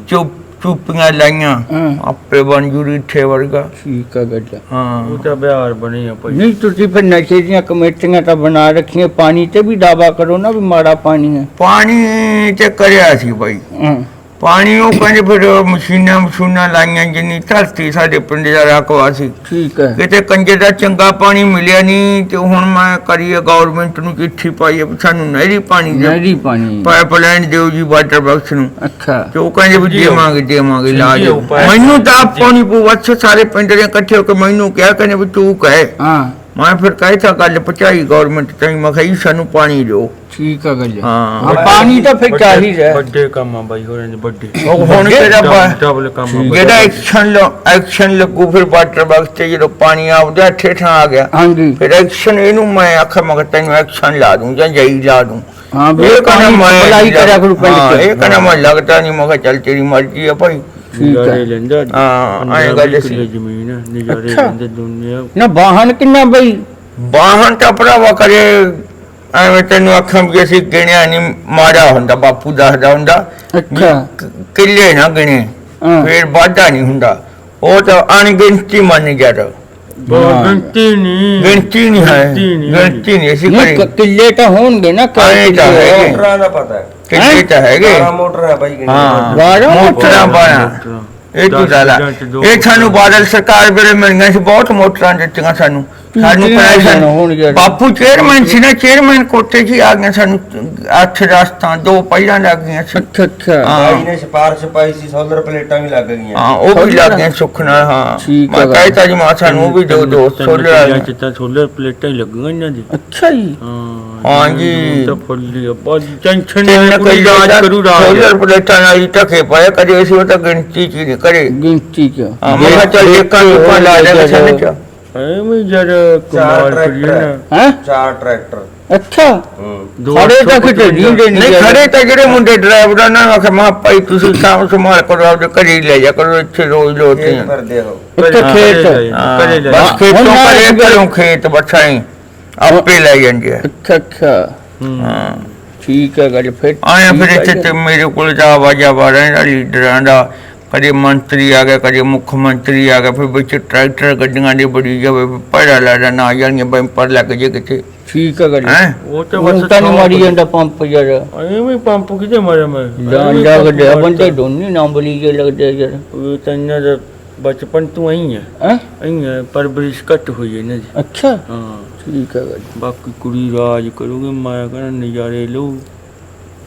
ਚੁੱਪ ਚੁੱਪੀਆਂ ਲਾਈਆਂ। ਹਾਂ। ਆਪੇ ਬਣ ਜੂ ਰੀਠੇ ਵਰਗਾ। ਠੀਕ ਆ ਗੱਲ। ਹਾਂ। ਉਹ ਤਾਂ ਬਿਹਾਰ ਬਣੀ ਆ ਭਾਈ। ਨਹੀਂ ਤੁਸੀਂ ਫਿਰ ਨਸ਼ੇ ਦੀਆਂ ਕਮੇਟੀਆਂ ਤਾਂ ਬਣਾ ਰੱਖੀਆਂ। ਪਾਣੀ ਤੇ ਵੀ ਦਾਵਾ ਕਰੋ ਨਾ ਵੀ ਮਾੜਾ ਪਾਣੀ ਹੈ ਪਾਣੀ ਤੇ ਕਰਿਆ ਸੀ ਬਾਈ ਹਾਂ। ਪਾਣੀ ਉਹ ਕਹਿੰਦੇ ਫਿਰ ਮਸ਼ੀਨਾਂ ਮਸ਼ੂਨਾਂ ਲਾਈਆਂ ਜਿੰਨੀ ਧਰਤੀ ਸਾਡੇ ਪਿੰਡ ਦਾ ਰਕਵਾ ਸੀ। ਠੀਕ ਹੈ। ਕਿਤੇ ਕੰਜੇ ਦਾ ਚੰਗਾ ਪਾਣੀ ਮਿਲਿਆ ਨਹੀਂ ਤੇ ਹੁਣ ਮੈਂ ਕਰੀਏ ਗਵਰਨਮੈਂਟ ਨੂੰ ਚਿੱਠੀ ਪਾਈ ਵੀ ਸਾਨੂੰ ਨਹਿਰੀ ਪਾਣੀ ਦੇ ਨਹਿਰੀ ਪਾਣੀ। ਪਾਈਪਲਾਈਨ ਦਿਓ ਜੀ ਵਾਟਰ ਬਾਕਸ ਨੂੰ। ਅੱਛਾ। ਤੇ ਉਹ ਕਹਿੰਦੇ ਵੀ ਦਿਓ। ਦੇਵਾਂਗੇ ਦੇਵਾਂਗੇ ਲਾ ਦਿਓ, ਦਿਓ ਮੈਨੂੰ ਤਾਂ ਪਾਣੀ ਪੂ ਵੱਛ ਸਾਰੇ ਪਿੰਡ ਦੇ ਇਕੱਠੇ ਹੋ ਕੇ ਮੈਨੂੰ ਕਿਹਾ ਕਹਿੰਦੇ ਵੀ ਤੂੰ ਕਹੇ। ਹਾਂ। ਮੈਂ ਫਿਰ ਕਹਿਤਾ ਗੱਲ ਪਹੁੰਚਾਈ ਗਵਰਨਮੈਂਟ ਤਾਈਂ ਮੈਂ ਕਿਹਾ ਜੀ ਸਾਨੂੰ ਪਾਣੀ ਦਿਓ। ਠੀਕ ਆ ਗੱਲ ਹਾਂ। ਹਾਂ ਪਾਣੀ ਤਾਂ ਫਿਰ ਚਾਹੀਦਾ ਹੈ। ਵੱਡੇ ਕੰਮ ਆ ਬਾਈ ਹੋਰਾਂ ਦੇ ਵੱਡੇ। ਉਹ ਹੁਣ ਕਿਹੜਾ ਡਬਲ ਕੰਮ ਆ ਬਾਈ। ਜਿਹੜਾ ਐਕਸ਼ਨ ਲੋ ਐਕਸ਼ਨ ਲੱਗੂ ਫਿਰ ਵਾਟਰ ਬਾਕਸ ਤੇ ਜਦੋਂ ਪਾਣੀ ਆਉਂਦਾ ਠੇਠਾਂ ਆ ਗਿਆ। ਹਾਂਜੀ। ਫਿਰ ਐਕਸ਼ਨ ਇਹਨੂੰ ਮੈਂ ਆਖਿਆ ਮੈਂ ਕਿਹਾ ਤੈਨੂੰ ਐਕਸ਼ਨ ਲਾ ਦੂੰ ਜਾਂ ਜਈ ਲਾ ਦੂੰ। ਹਾਂ ਵੀ ਇਹ ਕਹਿੰਦਾ ਮੈਂ ਅਪਲਾਈ ਕਰਿਆ ਕਰੋ ਪਿੰਡ ਹਾਂ, ਚ ਇਹ ਕਹਿੰਦਾ ਮੈਂ ਲੱਗਦਾ ਨਹੀਂ ਮੈਂ ਕਿਹਾ ਚੱਲ ਤੇਰੀ ਮਰਜ਼ੀ ਆ ਭਾਈ। ਠੀਕ ਹੈ। ਨਜ਼ਾਰੇ ਲੈਂਦਾ ਹਾਂ, ਐਂ ਗੱਲ ਸੀ। ਕਿੱਲੇ ਜ਼ਮੀਨ ਆ, ਨਜ਼ਾਰੇ ਅੱਛਾ। ਲੈਂਦੇ ਦੁਨੀਆ। ਨਾ ਵਾਹਨ ਕਿੰਨਾ ਬਈ? ਬਾਹਨ ਤਾਂ ਭਰਾਵਾ ਕਰੇ ਐਵੇਂ ਤੈਨੂੰ ਆਖਾਂ ਵੀ ਅਸੀਂ ਗਿਣਿਆ ਨਹੀਂ ਮਾੜਾ ਹੁੰਦਾ ਬਾਪੂ ਦੱਸਦਾ ਹੁੰਦਾ। ਅੱਛਾ। ਕ- ਕਿੱਲੇ ਨਾ ਗਿਣੇ ਹਾਂ। ਫੇਰ ਵਾਧਾ ਨਹੀਂ ਹੁੰਦਾ। ਉਹ ਤਾਂ ਅਣਗਿਣਤੀ ਮੰਨ ਜਾ ਬਹੁਤ ਗਿਣਤੀ ਨਹੀਂ ਗਿਣਤੀ ਨਹੀਂ ਹੈ। ਗਿਣਤੀ ਨਹੀਂ। ਗਿਣਤੀ ਨਹੀਂ ਅਸੀਂ ਨਹੀਂ ਕਰੀ। ਕ- ਕਿੱਲੇ ਤਾਂ ਹੋਣਗੇ ਨਾ ਤਾਂ। ਹੈਗੇ। ਮੋਟਰਾਂ ਦਾ ਪਤਾ ਹੈ। ਕਿੱਲੇ ਤਾਂ ਹੈਗੇ? ਬਾਰਾਂ ਮੋਟਰ ਹੈ ਬਾਈ ਹਾਂ। ਬਾਰਾਂ ਮੋਟਰਾਂ ਬਾਰਾਂ ਮੋਟਰਾਂ। ਇਹ ਤੂੰ ਦਸ ਲਾ। ਚੀਜ਼ਾਂ ਚ ਦੋ ਇਹ ਸਾਨੂੰ ਬਾਦਲ ਸਰਕਾਰ ਵੇਲੇ ਮਿਲੀਆਂ ਸੀ ਬਹੁਤ ਮੋਟਰਾਂ ਦਿੱਤੀਆਂ ਸਾਨੂੰ। ਸਾਨੂੰ ਹੋਣਗੀਆਂ? ਬਾਪੂ ਚੇਅਰਮੈਨ ਸੀ ਨਾ ਚੇਅਰਮੈਨ ਕੋਟੇ ਹੀ ਆ ਗਈਆਂ ਸਾਨੂੰ ਅੱਠ ਰਸਤਾਂ ਦੋ ਪਹਿਲਾਂ ਲੱਗ ਗਈਆਂ ਸੀ। ਅੱਛਾ ਅੱਛਾ। ਹਾਂ। ਬਾਈ ਨੇ ਸਿਫਾਰਿਸ਼ ਪਾਈ ਸੀ ਸੋਲਰ ਪਲੇਟਾਂ ਵੀ ਲੱਗ ਗਈਆਂ। ਹਾਂ ਉਹ ਵੀ ਲੱਗ ਗਈਆਂ ਸੁੱਖ ਨਾਲ ਹਾਂ। ਠੀਕ ਮੈਂ। ਕਹਿਤਾ ਜੀ ਮਾਂ ਸਾਨੂੰ ਉਹ ਵੀ ਦੋ ਦੋ ਸੋਲਰ ਚੀਜ਼ਾਂ ਵਾਲੀਆਂ। ਚ ਤਾਂ ਸੋਲਰ ਪਲੇਟਾਂ ਹੀ ਲੱਗੀਆਂ ਇਹਨਾਂ ਦੀ। ਅੱਛਾ ਜੀ। ਹਾਂ ਹਾਂ ਜੀ। ਤਾਂ ਫੁੱਲੀ ਆ। ਬਹੁਤ ਟੈਨਸ਼ਨ ਨਹੀਂ ਕੋਈ ਰਾਜ ਕਰੂ ਰਾਜ। ਸੋਲਰ ਪਲੇਟਾਂ ਨਾਲ ਹੀ ਟਕੇ ਪਾਏ ਕਦੇ ਅਸੀਂ ਉਹ ਤਾਂ ਗਿਣਤੀ ਚ ਨਹੀਂ ਕਰੇ ਗਿਣਤੀ ਚ। ਹਾਂ ਮੈਂ ਚੱਲ ਇੱਕਾਂ ਦੁਕਾਨ ਲਾ ਦੇ ਚ ਐਵੇਂ ਜਰ ਚਾਰ ਕੁਮਾਰ ਕਰੀਏ ਨਾ। ਹੈ? ਚਾਰ ਟਰੈਕਟਰ। ਅੱਛਾ। ਖੜੇ ਤਾਂ ਸੌ ਕਿਤੇ ਪਚਵੰਜਾ। ਨੀਂਦੇ ਨਹੀਂ ਖੜੇ ਤਾਂ ਜਿਹੜੇ ਮੁੰਡੇ ਡਰਾਈਵਰਾਂ ਨਾਲ ਆਖਿਆ ਮੈਂ ਭਾਈ ਤੁਸੀਂ ਕੰਮ ਸੰਭਾਲ ਕਰੋ ਆਪਦੇ ਘਰੇ ਹੀ ਲੈ ਜਾ ਕਰੋ ਇੱਥੇ ਰੋਜ਼ ਲੋਟੇ ਖੇਤ ਫਿਰਦੇ ਹੋ। ਇੱਥੇ ਖੇਤ ਘਰੇ ਲੈ ਬਸ ਖੇਤੋਂ ਗੱਲ- ਘਰੋਂ ਖੇਤ ਬੱਠਾਈ ਆਪੇ ਲੈ ਜਾਂਦੇ ਆ। ਅੱਛਾ ਅੱਛਾ। ਹੂੰ। ਠੀਕ ਹੈ ਗੱਲ ਫਿਰ ਆਇਆ ਫਿਰ ਇੱਥੇ ਤੇ ਮੇਰੇ ਕੋਲ ਜਾ ਵਾਜਾ ਵਾਰਾਂ ਲੀਡਰਾਂ ਦਾ ਕਦੇ ਮੰਤਰੀ ਆ ਗਿਆ ਕਦੇ ਮੁੱਖ ਮੰਤਰੀ ਆ ਗਿਆ ਫਿਰ ਵਿੱਚ ਟਰੈਕਟਰ ਗੱਡੀਆਂ ਦੀ ਬੜੀ ਜਾਵੇ ਪੜਾ ਲੈਣਾ ਨਾ ਜਾਣੀਆਂ ਬੰਪਰ ਲੱਗ ਜੇ ਕਿਤੇ। ਠੀਕ ਹੈ ਗੱਲ ਹੈ? ਉਹ ਤਾਂ ਬਸ ਤਾਂ ਨਹੀਂ ਮਾਰੀ ਜਾਂਦਾ ਪੰਪ ਯਾਰ। ਐਵੇਂ ਪੰਪ ਕਿਤੇ ਮਾਰਿਆ ਮੈਂ? ਜਾਨ ਐਵੇਂ ਜਾ ਪੰਪ ਗੱਡੇ ਮਾਰਤਾ। ਬੰਦੇ ਦੋਨੇ ਨਾ ਬਲੀ ਜੇ ਲੱਗਦੇ ਯਾਰ। ਉਹ ਤਾਂ ਇਹਨਾਂ ਦਾ ਬਚਪਨ ਤੋਂ ਆਈ ਹੈ ਹੈ? ਆਈ ਹੈ ਪਰਵਰਿਸ਼ ਘੱਟ ਹੋਈ ਹੈ ਇਹਨਾਂ ਦੀ। ਅੱਛਾ। ਹਾਂ। ਠੀਕ ਹੈ ਗੱਲ ਬਾਕੀ ਕੁੜੀ ਰਾਜ ਕਰੋਗੇ ਮੈਂ ਕਹਿੰਦਾ ਨਜ਼ਾਰੇ ਲਓ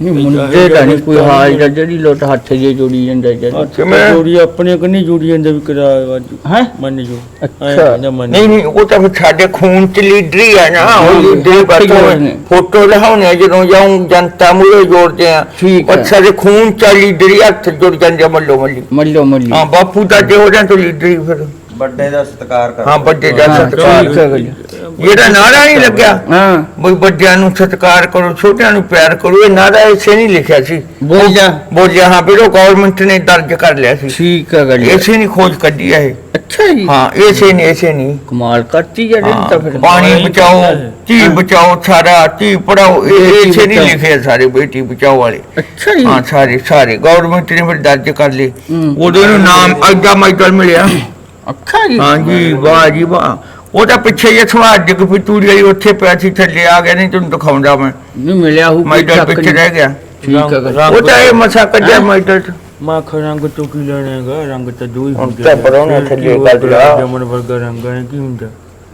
ਨਹੀਂ ਮੁੰਡੇ ਦਾ ਨਹੀਂ ਕੋਈ ਹਾਲ ਦਾ ਜਿਹੜੀ ਲੋਟ ਹੱਥ ਜੇ ਜੋੜੀ ਜਾਂਦਾ ਯਾਰ ਕਿਵੇਂ? ਜੋੜੀ ਆਪਣੇ ਕੰਨੀ ਜੋੜੀ ਜਾਂਦਾ ਵੀ ਕਰਾ ਵਾਜੂ ਹੈ? ਮੰਨ ਜੋ। ਅੱਛਾ। ਨਹੀਂ ਨਹੀਂ ਉਹ ਤਾਂ ਫਿਰ ਸਾਡੇ ਖੂਨ ਚ ਲੀਡਰੀ ਆ ਨਾ ਉਹ ਲੀਡਰੀ ਠੀਕ ਹੈ ਜੀ। ਫੋਟੋ ਲਹਾਉਣੇ ਆ ਜਦੋਂ ਜਾਉਂ ਜਨਤਾ ਮੂਰੇ ਜੋੜਦੇ ਆ ਠੀਕ ਹੈ। ਉਹ ਸਾਡੇ ਖੂਨ ਚ ਲੀਡਰੀ ਹੱਥ ਜੁੜ ਜਾਂਦੇ ਆ ਮੱਲੋ ਮੱਲੀ। ਮੱਲੋ ਮੱਲੀ। ਹਾਂ ਬਾਪੂ ਦਾ ਜੇ ਹੋ ਜਾਂ ਤਾਂ ਲੀਡਰੀ ਫਿਰ। ਵੱਡੇ ਦਾ ਸਤਿਕਾਰ ਕਰ ਹਾਂ ਵੱਡੇ ਦਾ ਹਾਂ, ਸਤਿਕਾਰ। ਠੀਕ ਹੈ ਗੱਲ ਜਿਹੜਾ ਨਾਰਾ ਨਹੀਂ ਲੱਗਿਆ ਹਾਂ ਬਈ ਵੱਡਿਆਂ ਨੂੰ ਸਤਿਕਾਰ ਕਰੋ ਛੋਟਿਆਂ ਨੂੰ ਪਿਆਰ ਕਰੋ ਇਹ ਨਾਰਾ ਇਸੇ ਨਹੀਂ ਲਿਖਿਆ ਸੀ। ਜਾ ਬੋਲਿਆ ਹਾਂ ਫਿਰ ਉਹ ਗਵਰਨਮੈਂਟ ਨੇ ਦਰਜ ਕਰ ਲਿਆ ਸੀ। ਠੀਕ ਹੈ ਗੱਲ। ਇਸੇ ਨਹੀਂ ਖੋਜ ਕੱਢੀ ਹੈ ਅੱਛਾ ਜੀ। ਹਾਂ ਇਸੇ ਨਹੀਂ ਇਸੇ ਨਹੀਂ। ਕਮਾਲ ਕਰਤੀ ਯਾਰ ਇਹ ਤਾਂ ਫਿਰ। ਪਾਣੀ ਬਚਾਓ ਧੀ ਹਾਂ। ਬਚਾਓ ਸਾਰਾ ਧੀ ਪੜਾਓ ਇਹ ਇਸੇ ਨਹੀਂ ਬਚਾਓ। ਲਿਖੇ ਸਾਰੇ ਬੇਟੀ ਬਚਾਓ ਵਾਲੇ। ਅੱਛਾ ਜੀ। ਹਾਂ ਸਾਰੇ ਸਾਰੇ। ਗਵਰਨਮੈਂਟ ਨੇ ਫਿਰ ਦਰਜ ਕਰ ਲਏ। ਹੂੰ। ਉਹਦੇ ਨੂੰ ਨਾਮ ਐਡਾ ਮਾਈਕਲ ਮਿਲਿਆ। ਅੱਛਾ ਜੀ। ਹਾਂ ਜੀ ਵਾਹ ਜੀ ਵਾਹ। ਉਹ ਤਾਂ ਪਿੱਛੇ ਜੇ ਸਵਾਦ ਜਗ ਪਿੱਤੂਰੀ ਵਾਲੀ ਉੱਥੇ ਪਿਆ ਸੀ ਥੱਲੇ ਆ ਗਿਆ ਨਹੀਂ ਤੁਹਾਨੂੰ ਦਿਖਾਉਂਦਾ ਮੈਂ। ਨਹੀਂ ਮਿਲਿਆ ਹੂ ਮਾਈਕਲ ਪਿੱਛੇ ਰਹਿ ਗਿਆ। ਠੀਕ ਹੈ ਉਹ ਤਾਂ ਇਹ ਮਸਾ ਕੱਢਿਆ? ਮਾਈਕਲ ਚ। ਮਾਂ ਰੰਗ ਤੋਂ ਕੀ ਰੰਗ ਤਾਂ ਦੋ ਹੀ ਹੁਣ ਹੁੰਦੇ ਤਾਂ ਫਿਰ ਥੱਲੇ ਕੀ ਕੱਢ ਲਾ। ਜਮਨ ਵਰਗਾ ਰੰਗ ਹੈ ਕੀ ਹੁੰਦਾ?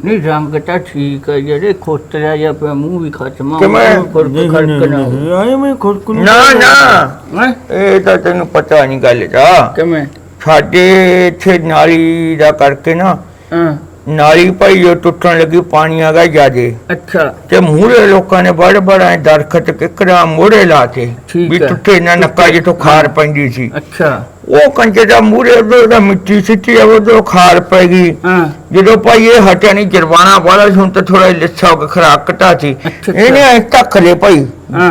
ਨਹੀਂ ਰੰਗ ਤਾਂ ਠੀਕ ਹੈ ਜਿਹੜੇ ਖੋਤਰਾ ਜਿਹਾ ਪਿਆ ਮੂੰਹ ਵੀ ਖਤਮ? ਖੁਰਕ ਖੜਕ ਨਾ ਹੋਵੇ। ਆਏ ਮੈਂ ਖੁਰਕ ਨੂੰ ਨਾ? ਇਹ ਤਾਂ ਤੈਨੂੰ ਪਤਾ ਨਹੀਂ ਗੱਲ ਦਾ। ਕਿਵੇਂ? ਸਾਡੇ ਇੱਥੇ ਨਾਲੀ ਦਾ ਕਰਕੇ ਨਾ ਹਾਂ। ਨਾਲੀ ਭਾਈ ਉਹ ਟੁੱਟਣ ਲੱਗੀ ਪਾਣੀ ਆ ਗਿਆ ਜਿਆਦੇ ਅੱਛਾ। ਤੇ ਮੂਹਰੇ ਲੋਕਾਂ ਨੇ ਬੜ ਬੜਾ ਦਰਖਤ ਕਿਕਰਾ ਮੋੜੇ ਲਾਤੇ। ਠੀਕ ਵੀ ਹੈ। ਟੁੱਟੇ ਨਾ ਨੱਕਾ ਜਿੱਥੋਂ ਖਾਰ ਪੈਂਦੀ ਸੀ। ਅੱਛਾ। ਉਹ ਕੰਜੇ ਦਾ ਮੂਹਰੇ ਉਹਦਾ ਮਿੱਟੀ ਸਿੱਟੀ ਉਹ ਖਾਰ ਪੈ ਗਈ। ਹਾਂ। ਜਦੋਂ ਭਾਈ ਇਹ ਹਟਿਆ ਨਹੀਂ ਜਰਵਾਣਾ ਵਾਲਾ ਸੀ ਹੁਣ ਤਾਂ ਥੋੜਾ ਲਿੱਸਾ ਹੋ ਕੇ ਖਰਾਕ ਘਟਾ ਸੀ ਅੱਛਾ, ਅੱਛਾ। ਇਹਨੇ ਐ ਧੱਕ ਲਏ ਭਾਈ।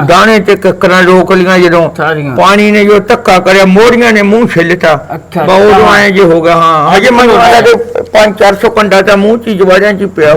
ਦਾਣੇ ਤੇ ਕੱਕਰਾਂ ਰੋਕ ਲੀਆਂ ਜਦੋਂ। ਪਾਣੀ ਨੇ ਜੋ ਧੱਕਾ ਕਰਿਆ ਮੋੜੀਆਂ ਨੇ ਮੂੰਹ ਛਿੱਲਤਾ ਬਹੁਤ। ਆਏ ਜੇ ਹੋ ਗਿਆ ਹਾਂ। ਹਜੇ ਮੈਨੂੰ ਆਦਾ ਕਿ 5-400 ਕੰਡਾ ਤਾਂ ਮੂੰਹ ਚ ਜਵਾੜਿਆਂ ਚ ਪਿਆ।